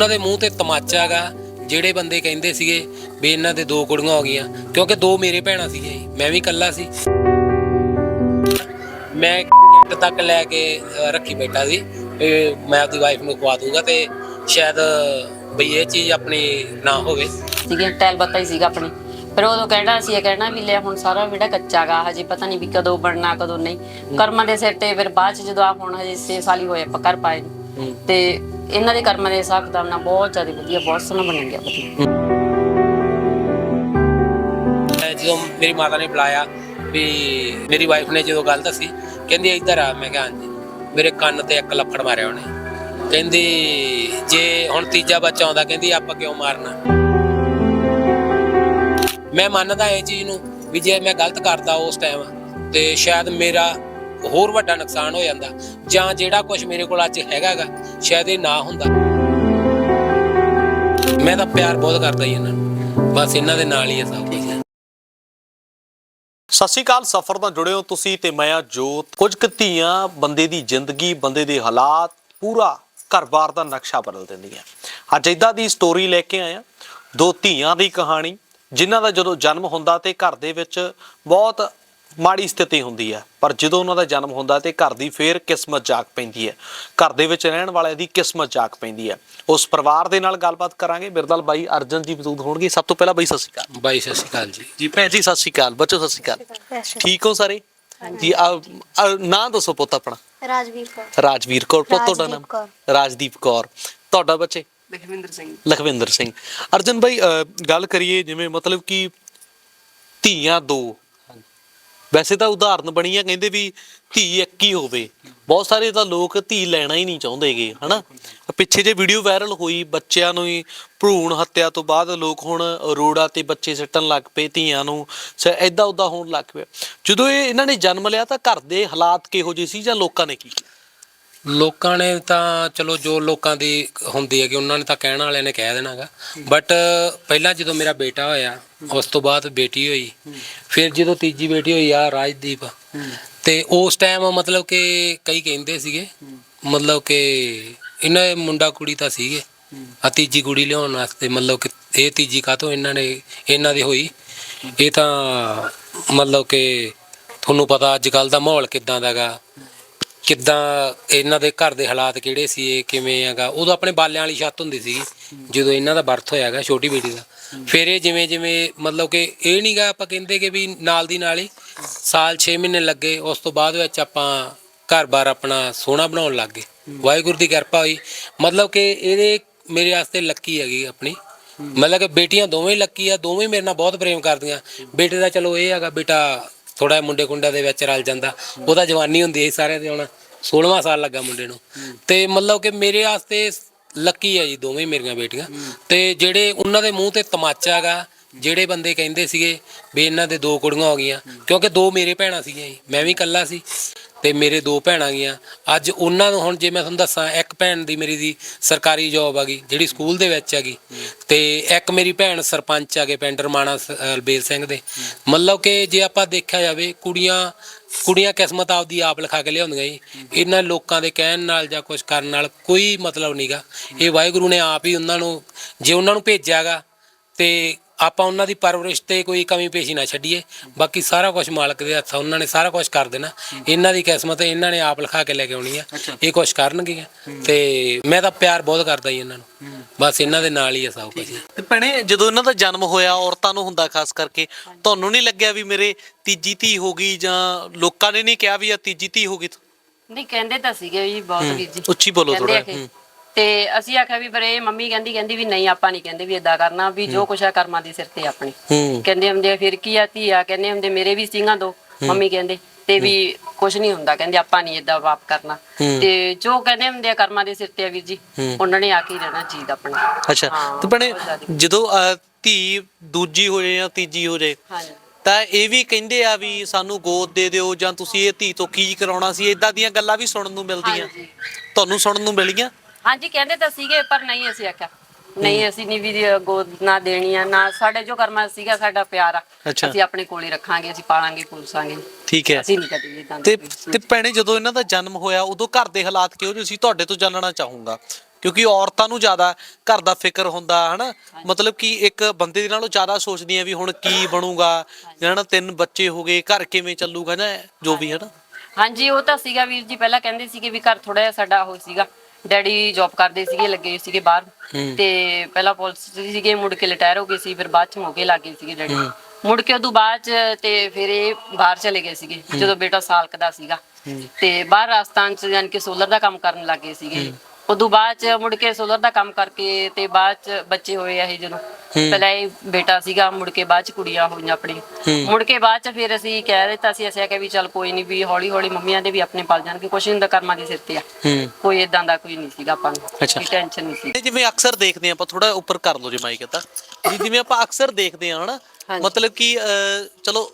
ਉਹਨਾਂ ਦੇ ਮੂੰਹ ਤੇ ਤਮਾਚਾ ਗਾ ਜਿਹੜੇ ਬੰਦੇ ਕਹਿੰਦੇ ਸੀਗੇ ਵੀ ਇਹਨਾਂ ਦੇ ਦੋ ਕੁੜੀਆਂ ਹੋ ਗਈਆਂ ਕਿਉਂਕਿ ਦੋ ਮੇਰੇ ਭੈਣਾਂ ਸੀਗੀਆਂ ਜੀ ਮੈਂ ਵੀ ਇਕੱਲਾ ਸੀ। ਮੈਂ ਕਿੱਟ ਤੱਕ ਲੈ ਕੇ ਰੱਖੀ ਬੈਠਾ ਸੀ ਵੀ ਮੈਂ ਆਪਦੀ ਵਾਈਫ ਨੂੰ ਖਵਾ ਦੂੰਗਾ ਤੇ ਸ਼ਾਇਦ ਬਈ ਇਹ ਚੀਜ਼ ਆਪਣੀ ਨਾ ਹੋਵੇ। ਸੀਗੇ ਟੈਲ ਬੱਤਾ ਹੀ ਸੀਗਾ ਆਪਣੀ। ਫਿਰ ਉਦੋਂ ਕਹਿਣਾ ਸੀ ਇਹ ਕਹਿਣਾ ਵੀ ਲੈ ਹੁਣ ਸਾਰਾ ਵਿੜਾ ਕੱਚਾ ਗਾ ਹਜੇ ਪਤਾ ਨਹੀਂ ਵੀ ਕਦੋਂ ਬਣਨਾ ਕਦੋਂ ਨਹੀਂ। ਕਰਮਾਂ ਦੇ ਸਿਰ ਤੇ ਫਿਰ ਬਾਅਦ ਚ ਜਦੋਂ ਆ ਹੁਣ ਹਜੇ 6 ਸਾਲ ਹੀ ਹੋਏ ਆਪਾਂ ਕਰ ਪਾਏ ਨੂੰ। ਹੂੰ। ਤੇ ਇਹਨਾਂ ਦੇ ਕਰਮਾਂ ਦੇ ਹਿਸਾਬ ਕਿਤਾਬ ਨਾਲ ਬਹੁਤ ਜ਼ਿਆਦਾ ਵਧੀਆ, ਬਹੁਤ ਸੋਹਣਾ ਬਣ ਗਿਆ ਵਧੀਆ। ਜਦੋਂ ਮੇਰੀ ਮਾਤਾ ਨੇ ਬੁਲਾਇਆ ਵੀ ਮੇਰੀ ਵਾਈਫ ਨੇ ਜਦੋਂ ਗੱਲ ਦੱਸੀ, ਕਹਿੰਦੀ ਇੱਧਰ ਆ। ਮੈਂ ਕਿਹਾ, ਹਾਂਜੀ। ਮੇਰੇ ਕੰਨ ਤੇ ਇੱਕ ਲੱਫੜ ਮਾਰਿਆ ਉਹਨੇ। ਕਹਿੰਦੀ, ਜੇ ਹੁਣ ਤੀਜਾ ਬੱਚਾ ਆਉਂਦਾ, ਕਹਿੰਦੀ, ਆਪਾਂ ਕਿਉਂ ਮਾਰਨਾ? ਮੈਂ ਮੰਨਦਾ ਇਹ ਚੀਜ਼ ਨੂੰ ਵੀ ਜੇ ਮੈਂ ਗਲਤ ਕਰਦਾ ਉਸ ਟਾਈਮ ਤੇ ਸ਼ਾਇਦ ਮੇਰਾ ਹੋਰ ਵੱਡਾ ਨੁਕਸਾਨ ਹੋ ਜਾਂਦਾ ਜਾਂ ਜਿਹੜਾ ਕੁਝ ਮੇਰੇ ਕੋਲ ਅੱਜ ਹੈਗਾਗਾ, ਸ਼ਾਇਦ ਇਹ ਨਾ ਹੁੰਦਾ। ਮੈਂ ਤਾਂ ਪਿਆਰ ਬਹੁਤ ਕਰਦਾ ਜੀ ਇਹਨਾਂ ਨੂੰ। ਬਸ ਇਹਨਾਂ ਦੇ ਨਾਲ ਹੀ ਹੈ ਸਭ ਕੁਝ ਸਤਿ ਸ਼੍ਰੀ ਅਕਾਲ, ਸਫਰ ਨਾਲ ਜੁੜੇ ਹੋ ਤੁਸੀਂ ਤੇ ਮੈਂ ਆ ਜੋਤ। ਕੁਝ ਕੁ ਧੀਆਂ ਬੰਦੇ ਦੀ ਜ਼ਿੰਦਗੀ, ਬੰਦੇ ਦੇ ਹਾਲਾਤ ਪੂਰਾ ਘਰ-ਬਾਰ ਦਾ ਨਕਸ਼ਾ ਬਦਲ ਦਿੰਦੀਆਂ। ਅੱਜ ਇਦਾਂ ਦੀ ਸਟੋਰੀ ਲੈ ਕੇ ਆਇਆ ਦੋ ਧੀਆਂ ਦੀ ਕਹਾਣੀ, ਜਿਨ੍ਹਾਂ ਦਾ ਜਦੋਂ ਜਨਮ ਹੁੰਦਾ ਤੇ ਘਰ ਦੇ ਵਿੱਚ ਬਹੁਤ ਮਾੜੀ ਸਥਿਤੀ ਹੁੰਦੀ ਹੈ ਪਰ ਜਦੋਂ ਉਹਨਾਂ ਦਾ ਜਨਮ ਹੁੰਦਾ ਤੇ ਘਰ ਦੀ ਫੇਰ ਕਿਸਮਤ ਜਾਗ ਪੈਂਦੀ ਹੈ। ਘਰ ਦੇ ਵਿੱਚ ਰਹਿਣ ਵਾਲਿਆਂ ਦੀ ਕਿਸਮਤ ਜਾਗ ਪੈਂਦੀ ਹੈ। ਉਸ ਪਰਿਵਾਰ ਦੇ ਨਾਲ ਗੱਲਬਾਤ ਕਰਾਂਗੇ। ਬਿਰਦਲ ਬਾਈ ਅਰਜਨ ਜੀ ਮੌਜੂਦ ਹੋਣਗੇ। ਸਭ ਤੋਂ ਪਹਿਲਾਂ ਬਾਈ ਸਤਿ ਸ਼੍ਰੀ ਅਕਾਲ। ਬਾਈ ਸਤਿ ਸ਼੍ਰੀ ਅਕਾਲ ਜੀ। ਜੀ ਭੈਣ ਜੀ ਸਤਿ ਸ਼੍ਰੀ ਅਕਾਲ। ਬੱਚੋ ਸਤਿ ਸ਼੍ਰੀ ਅਕਾਲ। ਠੀਕ ਹੋ ਸਾਰੇ? ਜੀ ਆ ਨਾਂ ਦੱਸੋ ਪੁੱਤ ਆਪਣਾ। ਰਾਜਵੀਰ ਕੌਰ। ਰਾਜਵੀਰ ਕੌਰ। ਪੁੱਤ ਤੁਹਾਡਾ ਨਾਮ। ਰਾਜਦੀਪ ਕੌਰ। ਤੁਹਾਡਾ ਬੱਚੇ? ਲਖਵਿੰਦਰ ਸਿੰਘ। ਲਖਵਿੰਦਰ ਸਿੰਘ। ਅਰਜਨ ਅ, ਗੱਲ ਕਰੀਏ ਜਿਵੇਂ ਮਤਲਬ ਕਿ ਧੀਆਂ ਦੋ ਵੈਸੇ ਤਾਂ ਉਦਾਹਰਨ ਬਣੀ ਆ, ਕਹਿੰਦੇ ਵੀ ਧੀ ਇੱਕ ਹੀ ਹੋਵੇ। ਬਹੁਤ ਸਾਰੇ ਤਾਂ ਲੋਕ ਧੀ ਲੈਣਾ ਹੀ ਨਹੀਂ ਚਾਹੁੰਦੇਗੇ, ਹਨਾ? ਪਿੱਛੇ ਜੇ ਵੀਡੀਓ ਵਾਇਰਲ ਹੋਈ, ਬੱਚਿਆਂ ਨੂੰ ਹੀ ਭਰੂਣ ਹੱਤਿਆ ਤੋਂ ਬਾਅਦ ਲੋਕ ਹੁਣ ਰੋੜਾ ਤੇ ਬੱਚੇ ਸਿੱਟਣ ਲੱਗ ਪਏ ਧੀਆਂ ਨੂੰ ਐਦਾਂ ਉਦਾਂ ਹੋਣ ਲੱਗ ਪਿਆ। ਜਦੋਂ ਇਹ ਇਹਨਾਂ ਨੇ ਜਨਮ ਲਿਆ ਤਾਂ ਘਰ ਦੇ ਹਾਲਾਤ ਕਿਹੋ ਜਿਹੇ ਸੀ ਜਾਂ ਲੋਕਾਂ ਨੇ ਕੀ ਕੀਤਾ? ਲੋਕਾਂ ਨੇ ਤਾਂ ਚਲੋ ਜੋ ਲੋਕਾਂ ਦੀ ਹੁੰਦੀ ਹੈ ਕਿ ਉਹਨਾਂ ਨੇ ਤਾਂ ਕਹਿਣ ਵਾਲਿਆਂ ਨੇ ਕਹਿ ਦੇਣਾਗਾ। ਬਟ ਪਹਿਲਾਂ ਜਦੋਂ ਮੇਰਾ ਬੇਟਾ ਹੋਇਆ, ਉਸ ਤੋਂ ਬਾਅਦ ਬੇਟੀ ਹੋਈ। ਫਿਰ ਜਦੋਂ ਤੀਜੀ ਬੇਟੀ ਹੋਈ ਆ, ਰਾਜਦੀਪ, ਤੇ ਉਸ ਟਾਈਮ ਮਤਲਬ ਕਿ ਕਈ ਕਹਿੰਦੇ ਸੀਗੇ, ਮਤਲਬ ਕਿ ਇਹਨਾਂ ਦੇ ਮੁੰਡਾ ਕੁੜੀ ਤਾਂ ਸੀਗੇ। ਆ ਤੀਜੀ ਕੁੜੀ ਲਿਆਉਣ ਵਾਸਤੇ ਮਤਲਬ ਕਿ ਇਹ ਤੀਜੀ ਕਾਹਤੋਂ ਇਹਨਾਂ ਨੇ, ਇਹਨਾਂ ਦੀ ਹੋਈ। ਇਹ ਤਾਂ ਮਤਲਬ ਕਿ ਤੁਹਾਨੂੰ ਪਤਾ ਅੱਜ ਕੱਲ ਦਾ ਮਾਹੌਲ ਕਿਦਾਂ ਦਾਗਾ ਕਿੱਦਾਂ ਇਹਨਾਂ ਦੇ ਘਰ ਦੇ ਹਾਲਾਤ ਕਿਹੜੇ ਸੀ, ਇਹ ਕਿਵੇਂ ਹੈਗਾ? ਉਦੋਂ ਆਪਣੇ ਬਾਲਿਆਂ ਵਾਲੀ ਛੱਤ ਹੁੰਦੀ ਸੀ ਜਦੋਂ ਇਹਨਾਂ ਦਾ ਬਰਥ ਹੋਇਆਗਾ ਛੋਟੀ ਬੇਟੀ ਦਾ। ਫਿਰ ਇਹ ਜਿਵੇਂ ਜਿਵੇਂ ਮਤਲਬ ਕਿ ਇਹ ਨਹੀਂਗਾ ਆਪਾਂ ਕਹਿੰਦੇ ਕਿ ਵੀ ਨਾਲ ਦੀ ਨਾਲ ਹੀ ਸਾਲ 6 ਮਹੀਨੇ ਲੱਗੇ, ਉਸ ਤੋਂ ਬਾਅਦ ਵਿੱਚ ਆਪਾਂ ਘਰ-ਬਾਰ ਆਪਣਾ ਸੋਹਣਾ ਬਣਾਉਣ ਲੱਗ ਗਏ। ਵਾਹਿਗੁਰੂ ਦੀ ਕਿਰਪਾ ਹੋਈ। ਮਤਲਬ ਕਿ ਇਹਦੇ ਮੇਰੇ ਵਾਸਤੇ ਲੱਕੀ ਹੈਗੀ ਆਪਣੀ। ਮਤਲਬ ਕਿ ਬੇਟੀਆਂ ਦੋਵੇਂ ਲੱਕੀ ਆ, ਦੋਵੇਂ ਮੇਰੇ ਨਾਲ ਬਹੁਤ ਪ੍ਰੇਮ ਕਰਦੀਆਂ। ਬੇਟੇ ਦਾ ਚਲੋ ਇਹ ਹੈਗਾ, ਬੇਟਾ ਥੋੜਾ ਮੁੰਡੇ ਕੁੰਡਿਆਂ ਦੇ ਵਿੱਚ ਰਲ ਜਾਂਦਾ। ਉਹਦਾ ਜਵਾਨੀ ਹੁੰਦੀ ਹੈ ਸਾਰਿਆਂ ਦੇ ਹੁਣ 16ਵਾਂ ਸਾਲ ਲੱਗਾ ਮੁੰਡੇ ਨੂੰ। ਤੇ ਮਤਲਬ ਕਿ ਮੇਰੇ ਵਾਸਤੇ ਲੱਕੀ ਹੈ ਜੀ ਦੋਵੇਂ ਮੇਰੀਆਂ ਬੇਟੀਆਂ। ਤੇ ਜਿਹੜੇ ਉਹਨਾਂ ਦੇ ਮੂੰਹ ਤੇ ਤਮਾਚਾ ਗਾ ਜਿਹੜੇ ਬੰਦੇ ਕਹਿੰਦੇ ਸੀਗੇ ਵੀ ਇਹਨਾਂ ਦੇ ਦੋ ਕੁੜੀਆਂ ਹੋ ਗਈਆਂ, ਕਿਉਂਕਿ ਦੋ ਮੇਰੇ ਭੈਣਾਂ ਸੀਗੀਆਂ ਜੀ, ਮੈਂ ਵੀ ਇਕੱਲਾ ਸੀ। ਤੇ ਮੇਰੇ ਦੋ ਭੈਣਾਂ ਗੀਆਂ ਅੱਜ ਉਹਨਾਂ ਨੂੰ ਹੁਣ ਜੇ ਮੈਂ ਤੁਹਾਨੂੰ ਦੱਸਾਂ, ਇੱਕ ਭੈਣ ਦੀ ਮੇਰੀ ਦੀ ਸਰਕਾਰੀ ਜੌਬ ਹੈਗੀ ਜਿਹੜੀ ਸਕੂਲ ਦੇ ਵਿੱਚ ਹੈਗੀ। ਤੇ ਇੱਕ ਮੇਰੀ ਭੈਣ ਸਰਪੰਚ ਹੈਗੇ ਪਿੰਡ ਰਮਾਣਾ ਸ- ਬੇਲ ਸਿੰਘ ਦੇ। ਮਤਲਬ ਕਿ ਜੇ ਆਪਾਂ ਦੇਖਿਆ ਜਾਵੇ, ਕੁੜੀਆਂ ਕੁੜੀਆਂ ਕਿਸਮਤ ਆਪਦੀ ਆਪ ਲਿਖਾ ਕੇ ਲਿਆਉਂਦੀਆਂ ਜੀ। ਇਹਨਾਂ ਲੋਕਾਂ ਦੇ ਕਹਿਣ ਨਾਲ ਜਾਂ ਕੁਝ ਕਰਨ ਨਾਲ ਕੋਈ ਮਤਲਬ ਨਹੀਂਗਾ ਇਹ ਵਾਹਿਗੁਰੂ ਨੇ ਆਪ ਹੀ ਉਹਨਾਂ ਨੂੰ, ਜੇ ਉਹਨਾਂ ਨੂੰ ਭੇਜਿਆਗਾ ਤੇ ਆਪਾਂ ਉਹਨਾਂ ਦੀ ਪਰਵਰਿਸ਼ ਤੇ ਕੋਈ ਕਮੀ ਪੇਸ਼ੀ ਨਾ ਛੱਡੀਏ। ਬਾਕੀ ਸਾਰਾ ਕੁਝ ਮਾਲਕ ਦੇ ਹੱਥ ਆ ਉਹਨਾਂ ਨੇ ਸਾਰਾ ਕੁਝ ਕਰ ਦੇਣਾ। ਇਹਨਾਂ ਦੀ ਕਿਸਮਤ ਇਹਨਾਂ ਨੇ ਆਪ ਲਿਖਾ ਕੇ ਲੈ ਕੇ ਆਉਣੀ ਆ। ਇਹ ਕੁਝ ਕਰਨਗੇ ਤੇ ਮੈਂ ਤਾਂ ਪਿਆਰ ਬਹੁਤ ਕਰਦਾ ਜੀ ਇਹਨਾਂ ਨੂੰ। ਬਸ ਇਹਨਾਂ ਦੇ ਨਾਲ ਹੀ ਆ ਸਭ ਕੁਝ ਤੇ ਭੈਣੇ ਜਦੋਂ ਇਹਨਾਂ ਦਾ ਜਨਮ ਹੋਇਆ ਔਰਤਾਂ ਨੂੰ ਹੁੰਦਾ ਖਾਸ ਕਰਕੇ ਤੁਹਾਨੂੰ ਨਹੀਂ ਲੱਗਿਆ ਵੀ ਮੇਰੇ ਤੀਜੀ ਧੀ ਹੋ ਗਈ ਜਾਂ ਲੋਕਾਂ ਨੇ ਨਹੀਂ ਕਿਹਾ ਵੀ ਆ ਤੀਜੀ ਧੀ ਹੋ ਗਈ ਨਹੀਂ ਕਹਿੰਦੇ ਤਾਂ ਸੀਗੇ ਜੀ ਬਹੁਤ ਵੀਰ ਜੀ ਉੱਚੀ ਬੋਲੋ ਥੋੜਾ ਤੇ ਅਸੀਂ ਆਖਿਆ ਵੀ ਇਹ ਮੰਮੀ ਕਹਿੰਦੀ ਕਹਿੰਦੀ ਵੀ ਨਹੀਂ ਆਪਾਂ ਨਹੀਂ ਕਹਿੰਦੇ ਵੀ ਇਦਾਂ ਕਰਨਾ ਵੀ ਜੋ ਕੁਛ ਆ ਕਰਮਾਂ ਦੇ ਸਿਰ ਤੇ ਆਪਣੀ। ਹੂੰ। ਕਹਿੰਦੇ ਹੁੰਦੇ ਆ, ਫਿਰ ਕੀ ਆ ਧੀ ਆ ਕਹਿੰਦੇ ਹੁੰਦੇ ਮੇਰੇ ਵੀ ਸਿੰਘਾਂ ਦੋ। ਮੰਮੀ ਕਹਿੰਦੇ ਤੇ ਵੀ ਕੁਛ ਨਹੀਂ ਹੁੰਦਾ ਕਹਿੰਦੇ ਆਪਾਂ ਨਹੀਂ ਇਦਾਂ ਵਾਪ ਕਰਨਾ। ਤੇ ਜੋ ਕਹਿੰਦੇ ਹੁੰਦੇ ਆ ਕਰਮਾਂ ਦੇ ਸਿਰ ਤੇ ਆ ਵੀਰ ਜੀ ਉਹਨਾਂ ਨੇ ਆ ਕੇ ਹੀ ਰਹਿਣਾ ਜੀਦ ਆਪਣਾ। ਅੱਛਾ ਤੇ ਭੈਣੇ। ਜਦੋਂ ਅਹ, ਧੀ ਦੂਜੀ ਹੋ ਜਾਏ ਜਾਂ ਤੀਜੀ ਹੋ ਜਾਏ ਹਾਂਜੀ। ਤਾਂ ਇਹ ਵੀ ਕਹਿੰਦੇ ਆ ਵੀ ਸਾਨੂੰ ਗੋਦ ਦੇ ਦਿਓ ਜਾਂ ਤੁਸੀਂ ਇਹ ਧੀ ਤੋਂ ਕੀ ਕਰਾਉਣਾ ਸੀ? ਇਦਾਂ ਦੀਆਂ ਗੱਲਾਂ ਵੀ ਸੁਣਨ ਨੂੰ ਮਿਲਦੀਆਂ। ਹਾਂਜੀ। ਤੁਹਾਨੂੰ ਸੁਣਨ ਨੂੰ ਮਿਲੀਆਂ? ਹਾਂਜੀ ਕਹਿੰਦੇ ਤਾਂ ਸੀਗੇ ਪਰ ਨਹੀਂ ਅਸੀਂ ਆਖਿਆ। ਨਹੀਂ ਅਸੀਂ ਨਹੀਂ ਵੀ ਗੋਦ ਨਾ ਦੇਣੀ ਆ ਨਾ ਸਾਡੇ ਜੋ ਕਰਮਾਂ ਸੀਗਾ ਸਾਡਾ ਪਿਆਰ ਆ। ਅੱਛਾ। ਅਸੀਂ ਆਪਣੇ ਕੋਲ ਹੀ ਰੱਖਾਂਗੇ ਅਸੀਂ ਪਾਲਾਂਗੇ ਪੁਲਸਾਂਗੇ ਠੀਕ ਹੈ। ਅਸੀਂ ਨਹੀਂ ਕਦੇ ਇਦਾਂ ਤੇ ਤੇ ਭੈਣੇ ਜਦੋਂ ਇਹਨਾਂ ਦਾ ਜਨਮ ਹੋਇਆ ਉਦੋਂ ਘਰ ਦੇ ਹਾਲਾਤ ਕਿਹੋ ਜਿਹੇ ਸੀ? ਤੁਹਾਡੇ ਤੋਂ ਜਾਣਨਾ ਚਾਹੂੰਗਾ। ਕਿਉਂਕਿ ਔਰਤਾਂ ਨੂੰ ਜ਼ਿਆਦਾ ਘਰ ਦਾ ਫਿਕਰ ਹੁੰਦਾ ਹਨਾ? ਮਤਲਬ ਕਿ ਇੱਕ ਬੰਦੇ ਦੇ ਨਾਲੋਂ ਜ਼ਿਆਦਾ ਸੋਚਦੀਆਂ ਵੀ ਹੁਣ ਕੀ ਬਣੂਗਾ ਹਨਾ? ਤਿੰਨ ਬੱਚੇ ਹੋ ਗਏ ਘਰ ਕਿਵੇਂ ਚੱਲੂਗਾ ਨਾ ਜੋ ਵੀ ਹਨਾ? ਹਾਂਜੀ ਉਹ ਤਾਂ ਸੀਗਾ ਵੀਰ ਜੀ ਪਹਿਲਾਂ ਕਹਿੰਦੇ ਸੀਗੇ ਵੀ ਘਰ ਥੋੜਾ ਜਿਹਾ ਸਾਡਾ ਉਹ ਸੀਗਾ। ਡੈਡੀ ਜੌਬ ਕਰਦੇ ਸੀਗੇ ਲੱਗੇ ਸੀਗੇ ਬਾਹਰ ਤੇ ਪਹਿਲਾਂ ਪੁਲਿਸ 'ਚ ਸੀਗੇ ਮੁੜ ਕੇ ਰਿਟਾਇਰ ਹੋ ਗਏ ਸੀ ਫਿਰ ਬਾਅਦ ਚ ਮੋਗੇ ਲੱਗ ਸੀਗੇ ਡੈਡੀ। ਮੁੜ ਕੇ ਉਦੋਂ ਬਾਅਦ ਚ ਤੇ ਫਿਰ ਇਹ ਬਾਹਰ ਚਲੇ ਗਏ ਸੀਗੇ ਜਦੋਂ ਬੇਟਾ ਸਾਲ ਕੁ ਦਾ ਸੀਗਾ। ਤੇ ਬਾਹਰ ਰਾਜਸਥਾਨ ਚ ਯਾਨੀ ਕਿ ਸੋਲਰ ਦਾ ਕੰਮ ਕਰਨ ਲੱਗੇ ਸੀਗੇ। ਉਦੋਂ ਬਾਅਦ ਚ ਮੁੜ ਕੇ ਸੋਲਰ ਦਾ ਕੰਮ ਕਰਕੇ ਤੇ ਬਾਅਦ ਚ ਬੱਚੇ ਹੋਏ ਆ ਇਹ ਜਦੋਂ। ਪਹਿਲਾਂ ਇਹ ਬੇਟਾ ਸੀਗਾ ਮੁੜ ਕੇ ਬਾਅਦ ਚ ਕੁੜੀਆਂ ਹੋਈਆਂ ਆਪਣੀ ਮੁੜ ਕੇ ਬਾਅਦ ਚ ਫਿਰ ਅਸੀਂ ਕਹਿ ਦਿੱਤਾ ਸੀ ਅਸੀਂ ਕਿਹਾ ਵੀ ਚੱਲ ਕੋਈ ਨਹੀਂ ਵੀ ਹੌਲੀ ਹੌਲੀ ਮੰਮੀਆਂ ਦੇ ਵੀ ਆਪਣੇ ਪਲ ਜਾਣਗੇ ਕੁਛ ਨਹੀਂ ਹੁੰਦਾ ਕਰਮਾਂ ਦੇ ਸਿਰ ਤੇ ਆ। ਕੋਈ ਇਦਾਂ ਦਾ ਕੋਈ ਨਹੀਂ ਸੀਗਾ ਆਪਾਂ ਨੂੰ। ਕੋਈ ਟੈਨਸ਼ਨ ਨਹੀਂ ਸੀ। ਜਿਵੇਂ ਅਕਸਰ ਦੇਖਦੇ ਆਪਾਂ ਥੋੜਾ ਉੱਪਰ ਕਰ ਲਓ ਜੇ ਮਾਈਕ ਤਾਂ ਜਿਵੇਂ ਆਪਾਂ ਅਕਸਰ ਦੇਖਦੇ ਹਾਂ ਹਨਾ। ਮਤਲਬ ਕਿ ਚਲੋ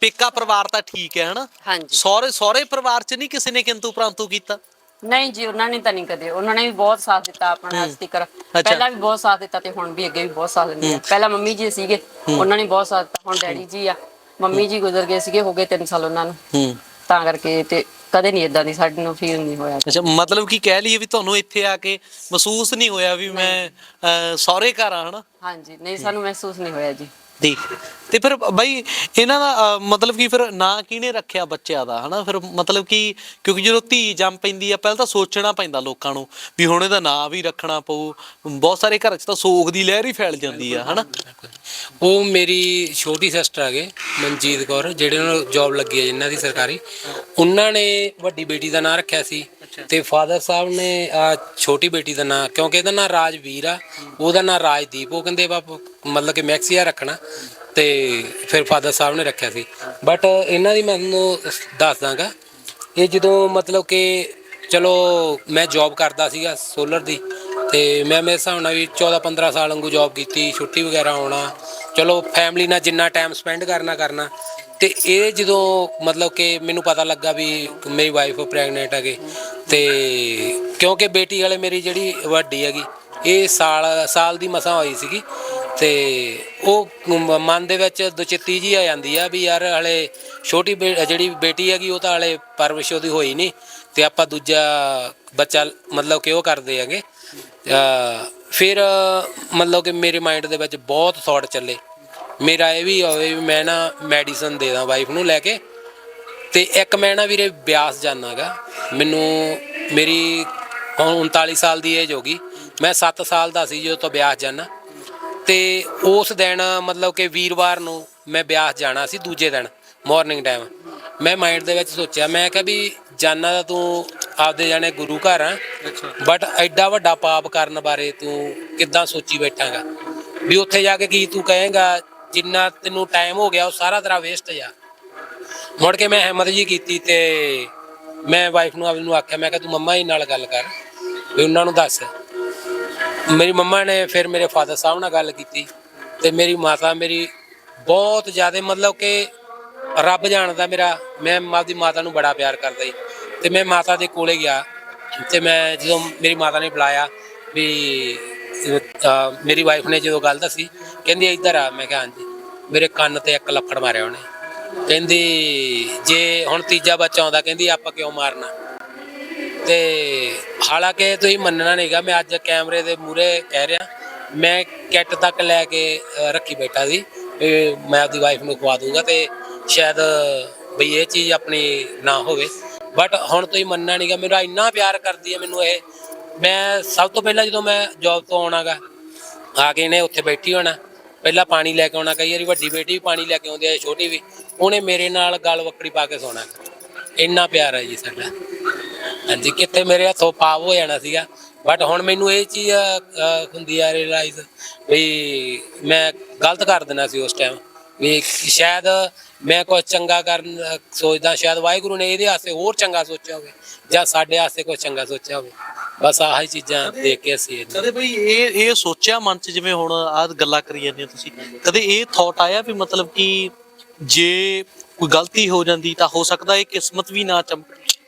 ਪੇਕਾ ਪਰਿਵਾਰ ਤਾਂ ਠੀਕ ਹੈ ਹਨਾ? ਸਹੁਰੇ ਸਹੁਰੇ ਪਰਿਵਾਰ ਚ ਨਹੀਂ ਕਿਸੇ ਨੇ ਕਿੰਤੂ ਪ੍ਰੰਤੂ ਕੀਤਾ। ਨਹੀਂ ਜੀ ਉਹਨਾਂ ਨੇ ਤਾਂ ਨਹੀਂ ਕਦੇ। ਉਹਨਾਂ ਨੇ ਵੀ ਬਹੁਤ ਸਾਥ ਦਿੱਤਾ ਆਪਣਾ ਅੱਜ ਤੱਕ ਪਹਿਲਾਂ ਵੀ ਬਹੁਤ ਸਾਥ ਦਿੱਤਾ ਤੇ ਹੁਣ ਵੀ ਅੱਗੇ ਵੀ ਬਹੁਤ ਸਾਥ ਦਿੰਦੇ ਆ। ਪਹਿਲਾਂ ਮੰਮੀ ਜੀ ਸੀਗੇ ਉਹਨਾਂ ਨੇ ਬਹੁਤ ਸਾਥ ਦਿੱਤਾ। ਹੁਣ ਡੈਡੀ ਜੀ ਆ। ਮੰਮੀ ਜੀ ਗੁਜ਼ਰ ਗਏ ਸੀਗੇ ਹੋ ਗਏ 3 ਸਾਲ ਉਹਨਾਂ ਨੂੰ। ਹੂੰ। ਤਾਂ ਕਰਕੇ ਤੇ ਕਦੇ ਨਹੀਂ ਇਦਾਂ ਦੀ ਸਾਡੇ ਨੂੰ ਫੀਲ ਨਹੀਂ ਹੋਇਆ। ਅੱਛਾ ਮਤਲਬ ਕਿ ਕਹਿ ਲਈਏ ਵੀ ਤੁਹਾਨੂੰ ਇੱਥੇ ਆ ਕੇ ਮਹਿਸੂਸ ਨਹੀਂ ਹੋਇਆ ਵੀ ਮੈਂ ਸਹੁਰੇ ਘਰ ਆ ਹਨਾ? ਹਾਂਜੀ ਨਹੀਂ ਸਾਨੂੰ ਮਹਿਸੂਸ ਨਹੀਂ ਹੋਇਆ ਜੀ। ਦੀ ਤੇ ਫਿਰ ਬਾਈ ਇਹਨਾਂ ਦਾ ਅਹ, ਮਤਲਬ ਕਿ ਫਿਰ ਨਾਂ ਕਿਹਨੇ ਰੱਖਿਆ ਬੱਚਿਆਂ ਦਾ ਹਨਾ? ਫਿਰ ਮਤਲਬ ਕਿ ਕਿਉਂਕਿ ਜਦੋਂ ਧੀ ਜੰਮ ਪੈਂਦੀ ਆ ਪਹਿਲਾਂ ਤਾਂ ਸੋਚਣਾ ਪੈਂਦਾ ਲੋਕਾਂ ਨੂੰ ਵੀ ਹੁਣ ਇਹਦਾ ਨਾਂ ਵੀ ਰੱਖਣਾ ਪਊ। ਬਹੁਤ ਸਾਰੇ ਘਰਾਂ 'ਚ ਤਾਂ ਸੋਗ ਦੀ ਲਹਿਰ ਹੀ ਫੈਲ ਜਾਂਦੀ ਆ ਹਨਾ? ਉਹ ਮੇਰੀ ਛੋਟੀ ਸਿਸਟਰ ਹੈਗੇ ਮਨਜੀਤ ਕੌਰ ਜਿਹੜੇ ਨੂੰ ਜੌਬ ਲੱਗੀ ਹੈ ਜਿਨ੍ਹਾਂ ਦੀ ਸਰਕਾਰੀ। ਉਹਨਾਂ ਨੇ ਵੱਡੀ ਬੇਟੀ ਦਾ ਨਾਂ ਰੱਖਿਆ ਸੀ ਤੇ ਫਾਦਰ ਸਾਹਿਬ ਨੇ ਆ ਛੋਟੀ ਬੇਟੀ ਦਾ ਨਾਂ ਕਿਉਂਕਿ ਇਹਦਾ ਨਾਂ ਰਾਜਵੀਰ ਆ ਉਹਦਾ ਨਾਂ ਰਾਜਦੀਪ ਉਹ ਕਹਿੰਦੇ ਬਾਪ ਮਤਲਬ ਕਿ ਮੈਕਸੀਆ ਰੱਖਣਾ ਤੇ ਫਿਰ ਫਾਦਰ ਸਾਹਿਬ ਨੇ ਰੱਖਿਆ ਸੀ। ਬਟ ਇਹਨਾਂ ਦੀ ਮੈਂ ਤੁਹਾਨੂੰ ਦੱਸ ਦਾਂਗਾ, ਇਹ ਜਦੋਂ ਮਤਲਬ ਕਿ ਚਲੋ ਮੈਂ ਜੌਬ ਕਰਦਾ ਸੀਗਾ ਸੋਲਰ ਦੀ ਤੇ ਮੈਂ ਮੇਰੇ ਹਿਸਾਬ ਨਾਲ ਵੀ 14 15 ਸਾਲ ਵਾਂਗੂ ਜੌਬ ਕੀਤੀ, ਛੁੱਟੀ ਵਗੈਰਾ ਆਉਣਾ ਚਲੋ ਫੈਮਿਲੀ ਨਾਲ ਜਿੰਨਾ ਟਾਈਮ ਸਪੈਂਡ ਕਰਨਾ ਕਰਨਾ। ਤੇ ਇਹ ਜਦੋਂ ਮਤਲਬ ਕਿ ਮੈਨੂੰ ਪਤਾ ਲੱਗਾ ਵੀ ਮੇਰੀ ਵਾਈਫ ਪ੍ਰੈਗਨੈਂਟ ਹੈਗੇ ਤੇ ਕਿਉਂਕਿ ਬੇਟੀ ਵਾਲੇ ਮੇਰੀ ਜਿਹੜੀ ਵੱਡੀ ਹੈਗੀ, ਇਹ ਸਾਲ ਸਾਲ ਦੀ ਮਸਾਂ ਹੋਈ ਸੀਗੀ। ਤੇ ਉਹ ਮਨ ਦੇ ਵਿੱਚ ਦੁਚਿੱਤੀ ਜੀ ਆ ਜਾਂਦੀ ਆ ਵੀ ਯਾਰ ਹਲੇ ਛੋਟੀ ਬੇ- ਜਿਹੜੀ ਬੇਟੀ ਹੈਗੀ ਉਹ ਤਾਂ ਹਲੇ ਪਰਵਰਿਸ਼ ਉਹਦੀ ਹੋਈ ਨਹੀਂ ਤੇ ਆਪਾਂ ਦੂਜਾ ਬੱਚਾ ਮਤਲਬ ਕਿ ਉਹ ਕਰਦੇ ਹੈਗੇ। ਫਿਰ ਮਤਲਬ ਕਿ ਮੇਰੇ ਮਾਈਂਡ ਦੇ ਵਿੱਚ ਬਹੁਤ ਥੌਟ ਚੱਲੇ। ਮੇਰਾ ਇਹ ਵੀ ਹੋਵੇ ਵੀ ਮੈਂ ਨਾ ਮੈਡੀਸਨ ਦੇ ਦਾਂ ਵਾਈਫ ਨੂੰ ਲੈ ਕੇ ਤੇ ਇੱਕ ਮੈਂ ਨਾ ਵੀਰੇ ਬਿਆਸ ਜਾਣਾਗਾ ਮੈਨੂੰ ਮੇਰੀ ਹੁਣ 39 ਸਾਲ ਦੀ ਏਜ ਹੋ ਗਈ। ਮੈਂ 7 ਸਾਲ ਦਾ ਸੀ ਜਦੋਂ ਤੋਂ ਬਿਆਸ ਜਾਣਾ ਤੇ ਉਸ ਦਿਨ ਮਤਲਬ ਕਿ ਵੀਰਵਾਰ ਨੂੰ ਮੈਂ ਬਿਆਸ ਜਾਣਾ ਸੀ ਦੂਜੇ ਦਿਨ ਮਾਰਨਿੰਗ ਟਾਈਮ ਮੈਂ ਮਾਈਂਡ ਦੇ ਵਿੱਚ ਸੋਚਿਆ ਮੈਂ ਕਿਹਾ ਵੀ ਜਾਨਾ ਦਾ ਤੂੰ ਆਪਦੇ ਜਾਣੇ ਗੁਰੂ ਘਰ ਆ ਬਟ ਐਡਾ ਵੱਡਾ ਪਾਪ ਕਰਨ ਬਾਰੇ ਤੂੰ ਕਿੱਦਾਂ ਸੋਚੀ ਬੈਠਾਂਗਾ? ਵੀ ਉੱਥੇ ਜਾ ਕੇ ਕੀ ਤੂੰ ਕਹੇਂਗਾ ਜਿੰਨਾ ਤੈਨੂੰ ਟਾਈਮ ਹੋ ਗਿਆ ਉਹ ਸਾਰਾ ਤੇਰਾ ਵੇਸਟ ਜਾ ਮੁੜ ਕੇ ਮੈਂ ਹਿੰਮਤ ਜੀ ਕੀਤੀ ਤੇ ਮੈਂ ਵਾਈਫ ਨੂੰ ਆਪਣੀ ਨੂੰ ਆਖਿਆ ਮੈਂ ਕਿਹਾ ਤੂੰ ਮੰਮਾ ਜੀ ਨਾਲ ਗੱਲ ਕਰ ਵੀ ਉਹਨਾਂ ਨੂੰ ਦੱਸ। ਮੇਰੀ ਮੰਮਾ ਨੇ ਫਿਰ ਮੇਰੇ ਫਾਦਰ ਸਾਹਿਬ ਨਾਲ ਗੱਲ ਕੀਤੀ ਤੇ ਮੇਰੀ ਮਾਤਾ ਮੇਰੀ ਬਹੁਤ ਜ਼ਿਆਦਾ ਮਤਲਬ ਕਿ ਰੱਬ ਜਾਣਦਾ ਮੇਰਾ, ਮੈਂ ਆਪਦੀ ਮਾਤਾ ਨੂੰ ਬੜਾ ਪਿਆਰ ਕਰਦਾ ਜੀ। ਤੇ ਮੈਂ ਮਾਤਾ ਦੇ ਕੋਲੇ ਗਿਆ ਤੇ ਮੈਂ ਜਦੋਂ ਮੇਰੀ ਮਾਤਾ ਨੇ ਬੁਲਾਇਆ ਵੀ ਮੇਰੀ ਵਾਈਫ ਨੇ ਜਦੋਂ ਗੱਲ ਦੱਸੀ, ਕਹਿੰਦੀ ਇੱਧਰ ਆ, ਮੈਂ ਕਿਹਾ ਹਾਂਜੀ। ਮੇਰੇ ਕੰਨ ਤੇ ਇੱਕ ਲੱਫੜ ਮਾਰਿਆ ਉਹਨੇ। ਕਹਿੰਦੀ ਜੇ ਹੁਣ ਤੀਜਾ ਬੱਚਾ ਆਉਂਦਾ, ਕਹਿੰਦੀ ਆਪਾਂ ਕਿਉਂ ਮਾਰਨਾ? ਤੇ ਹਾਲਾਂਕਿ ਤੁਸੀਂ ਮੰਨਣਾ ਨਹੀਂਗਾ ਮੈਂ ਅੱਜ ਕੈਮਰੇ ਦੇ ਮੂਹਰੇ ਕਹਿ ਰਿਹਾ, ਮੈਂ ਕਿੱਟ ਤੱਕ ਲੈ ਕੇ ਰੱਖੀ ਬੈਠਾ ਸੀ, ਵੀ ਮੈਂ ਆਪਦੀ ਵਾਈਫ ਨੂੰ ਖਵਾ ਦੂੰਗਾ ਤੇ ਸ਼ਾਇਦ, ਬਈ ਇਹ ਚੀਜ਼ ਆਪਣੀ ਨਾ ਹੋਵੇ। ਬਟ ਹੁਣ ਤੁਸੀਂ ਮੰਨਣਾ ਨਹੀਂਗਾ ਮੇਰਾ ਇੰਨਾ ਪਿਆਰ ਕਰਦੀ ਹੈ ਮੈਨੂੰ ਇਹ। ਮੈਂ ਸਭ ਤੋਂ ਪਹਿਲਾਂ ਜਦੋਂ ਮੈਂ ਜੌਬ ਤੋਂ ਆਉਣਾਗਾ ਆ ਕੇ ਇਹਨੇ ਉੱਥੇ ਬੈਠੀ ਹੋਣਾ। ਪਹਿਲਾਂ ਪਾਣੀ ਲੈ ਕੇ ਆਉਣਾ, ਕਈ ਵਾਰੀ ਵੱਡੀ ਬੇਟੀ ਵੀ ਪਾਣੀ ਲੈ ਕੇ ਆਉਂਦੀ ਹੈ, ਛੋਟੀ ਵੀ। ਉਹਨੇ ਮੇਰੇ ਨਾਲ ਗੱਲ ਵੱਕੜੀ ਪਾ ਕੇ ਸੌਣਾ। ਇੰਨਾ ਪਿਆਰ ਹੈ ਜੀ ਸਾਡਾ। ਹਾਂਜੀ ਕਿਤੇ ਮੇਰੇ ਹੱਥੋਂ ਪਾਪ ਹੋ ਜਾਣਾ ਸੀਗਾ। ਬਟ ਹੁਣ ਮੈਨੂੰ ਇਹ ਚੀਜ਼ ਹੁੰਦੀ ਆ ਰਿਅਲਾਈਜ਼ ਵੀ ਮੈਂ ਗਲਤ ਕਰ ਦੇਣਾ ਸੀ ਉਸ ਟਾਈਮ ਵੀ ਸ਼ਾਇਦ ਮੈਂ ਕੁਝ ਚੰਗਾ ਕਰਨ ਸੋਚਦਾ ਸ਼ਾਇਦ ਵਾਹਿਗੁਰੂ ਨੇ ਇਹਦੇ ਵਾਸਤੇ ਹੋਰ ਚੰਗਾ ਸੋਚਿਆ ਹੋਵੇ ਜਾਂ ਸਾਡੇ ਵਾਸਤੇ ਕੁਝ ਚੰਗਾ ਸੋਚਿਆ ਹੋਵੇ। ਬਸ ਆਹੀ ਚੀਜ਼ਾਂ ਦੇਖ ਕੇ ਅਸੀਂ ਕਦੇ ਬਈ ਇਹ ਇਹ ਸੋਚਿਆ ਮਨ 'ਚ ਜਿਵੇਂ ਹੁਣ ਆਹ ਗੱਲਾਂ ਕਰੀ ਜਾਂਦੇ ਹੋ ਤੁਸੀਂ ਕਦੇ ਇਹ ਥੌਟ ਆਇਆ ਵੀ ਮਤਲਬ ਕਿ ਜੇ ਕੋਈ ਗਲਤੀ ਹੋ ਜਾਂਦੀ ਤਾਂ ਹੋ ਸਕਦਾ ਇਹ ਕਿਸਮਤ ਵੀ ਨਾ ਚਮਕ?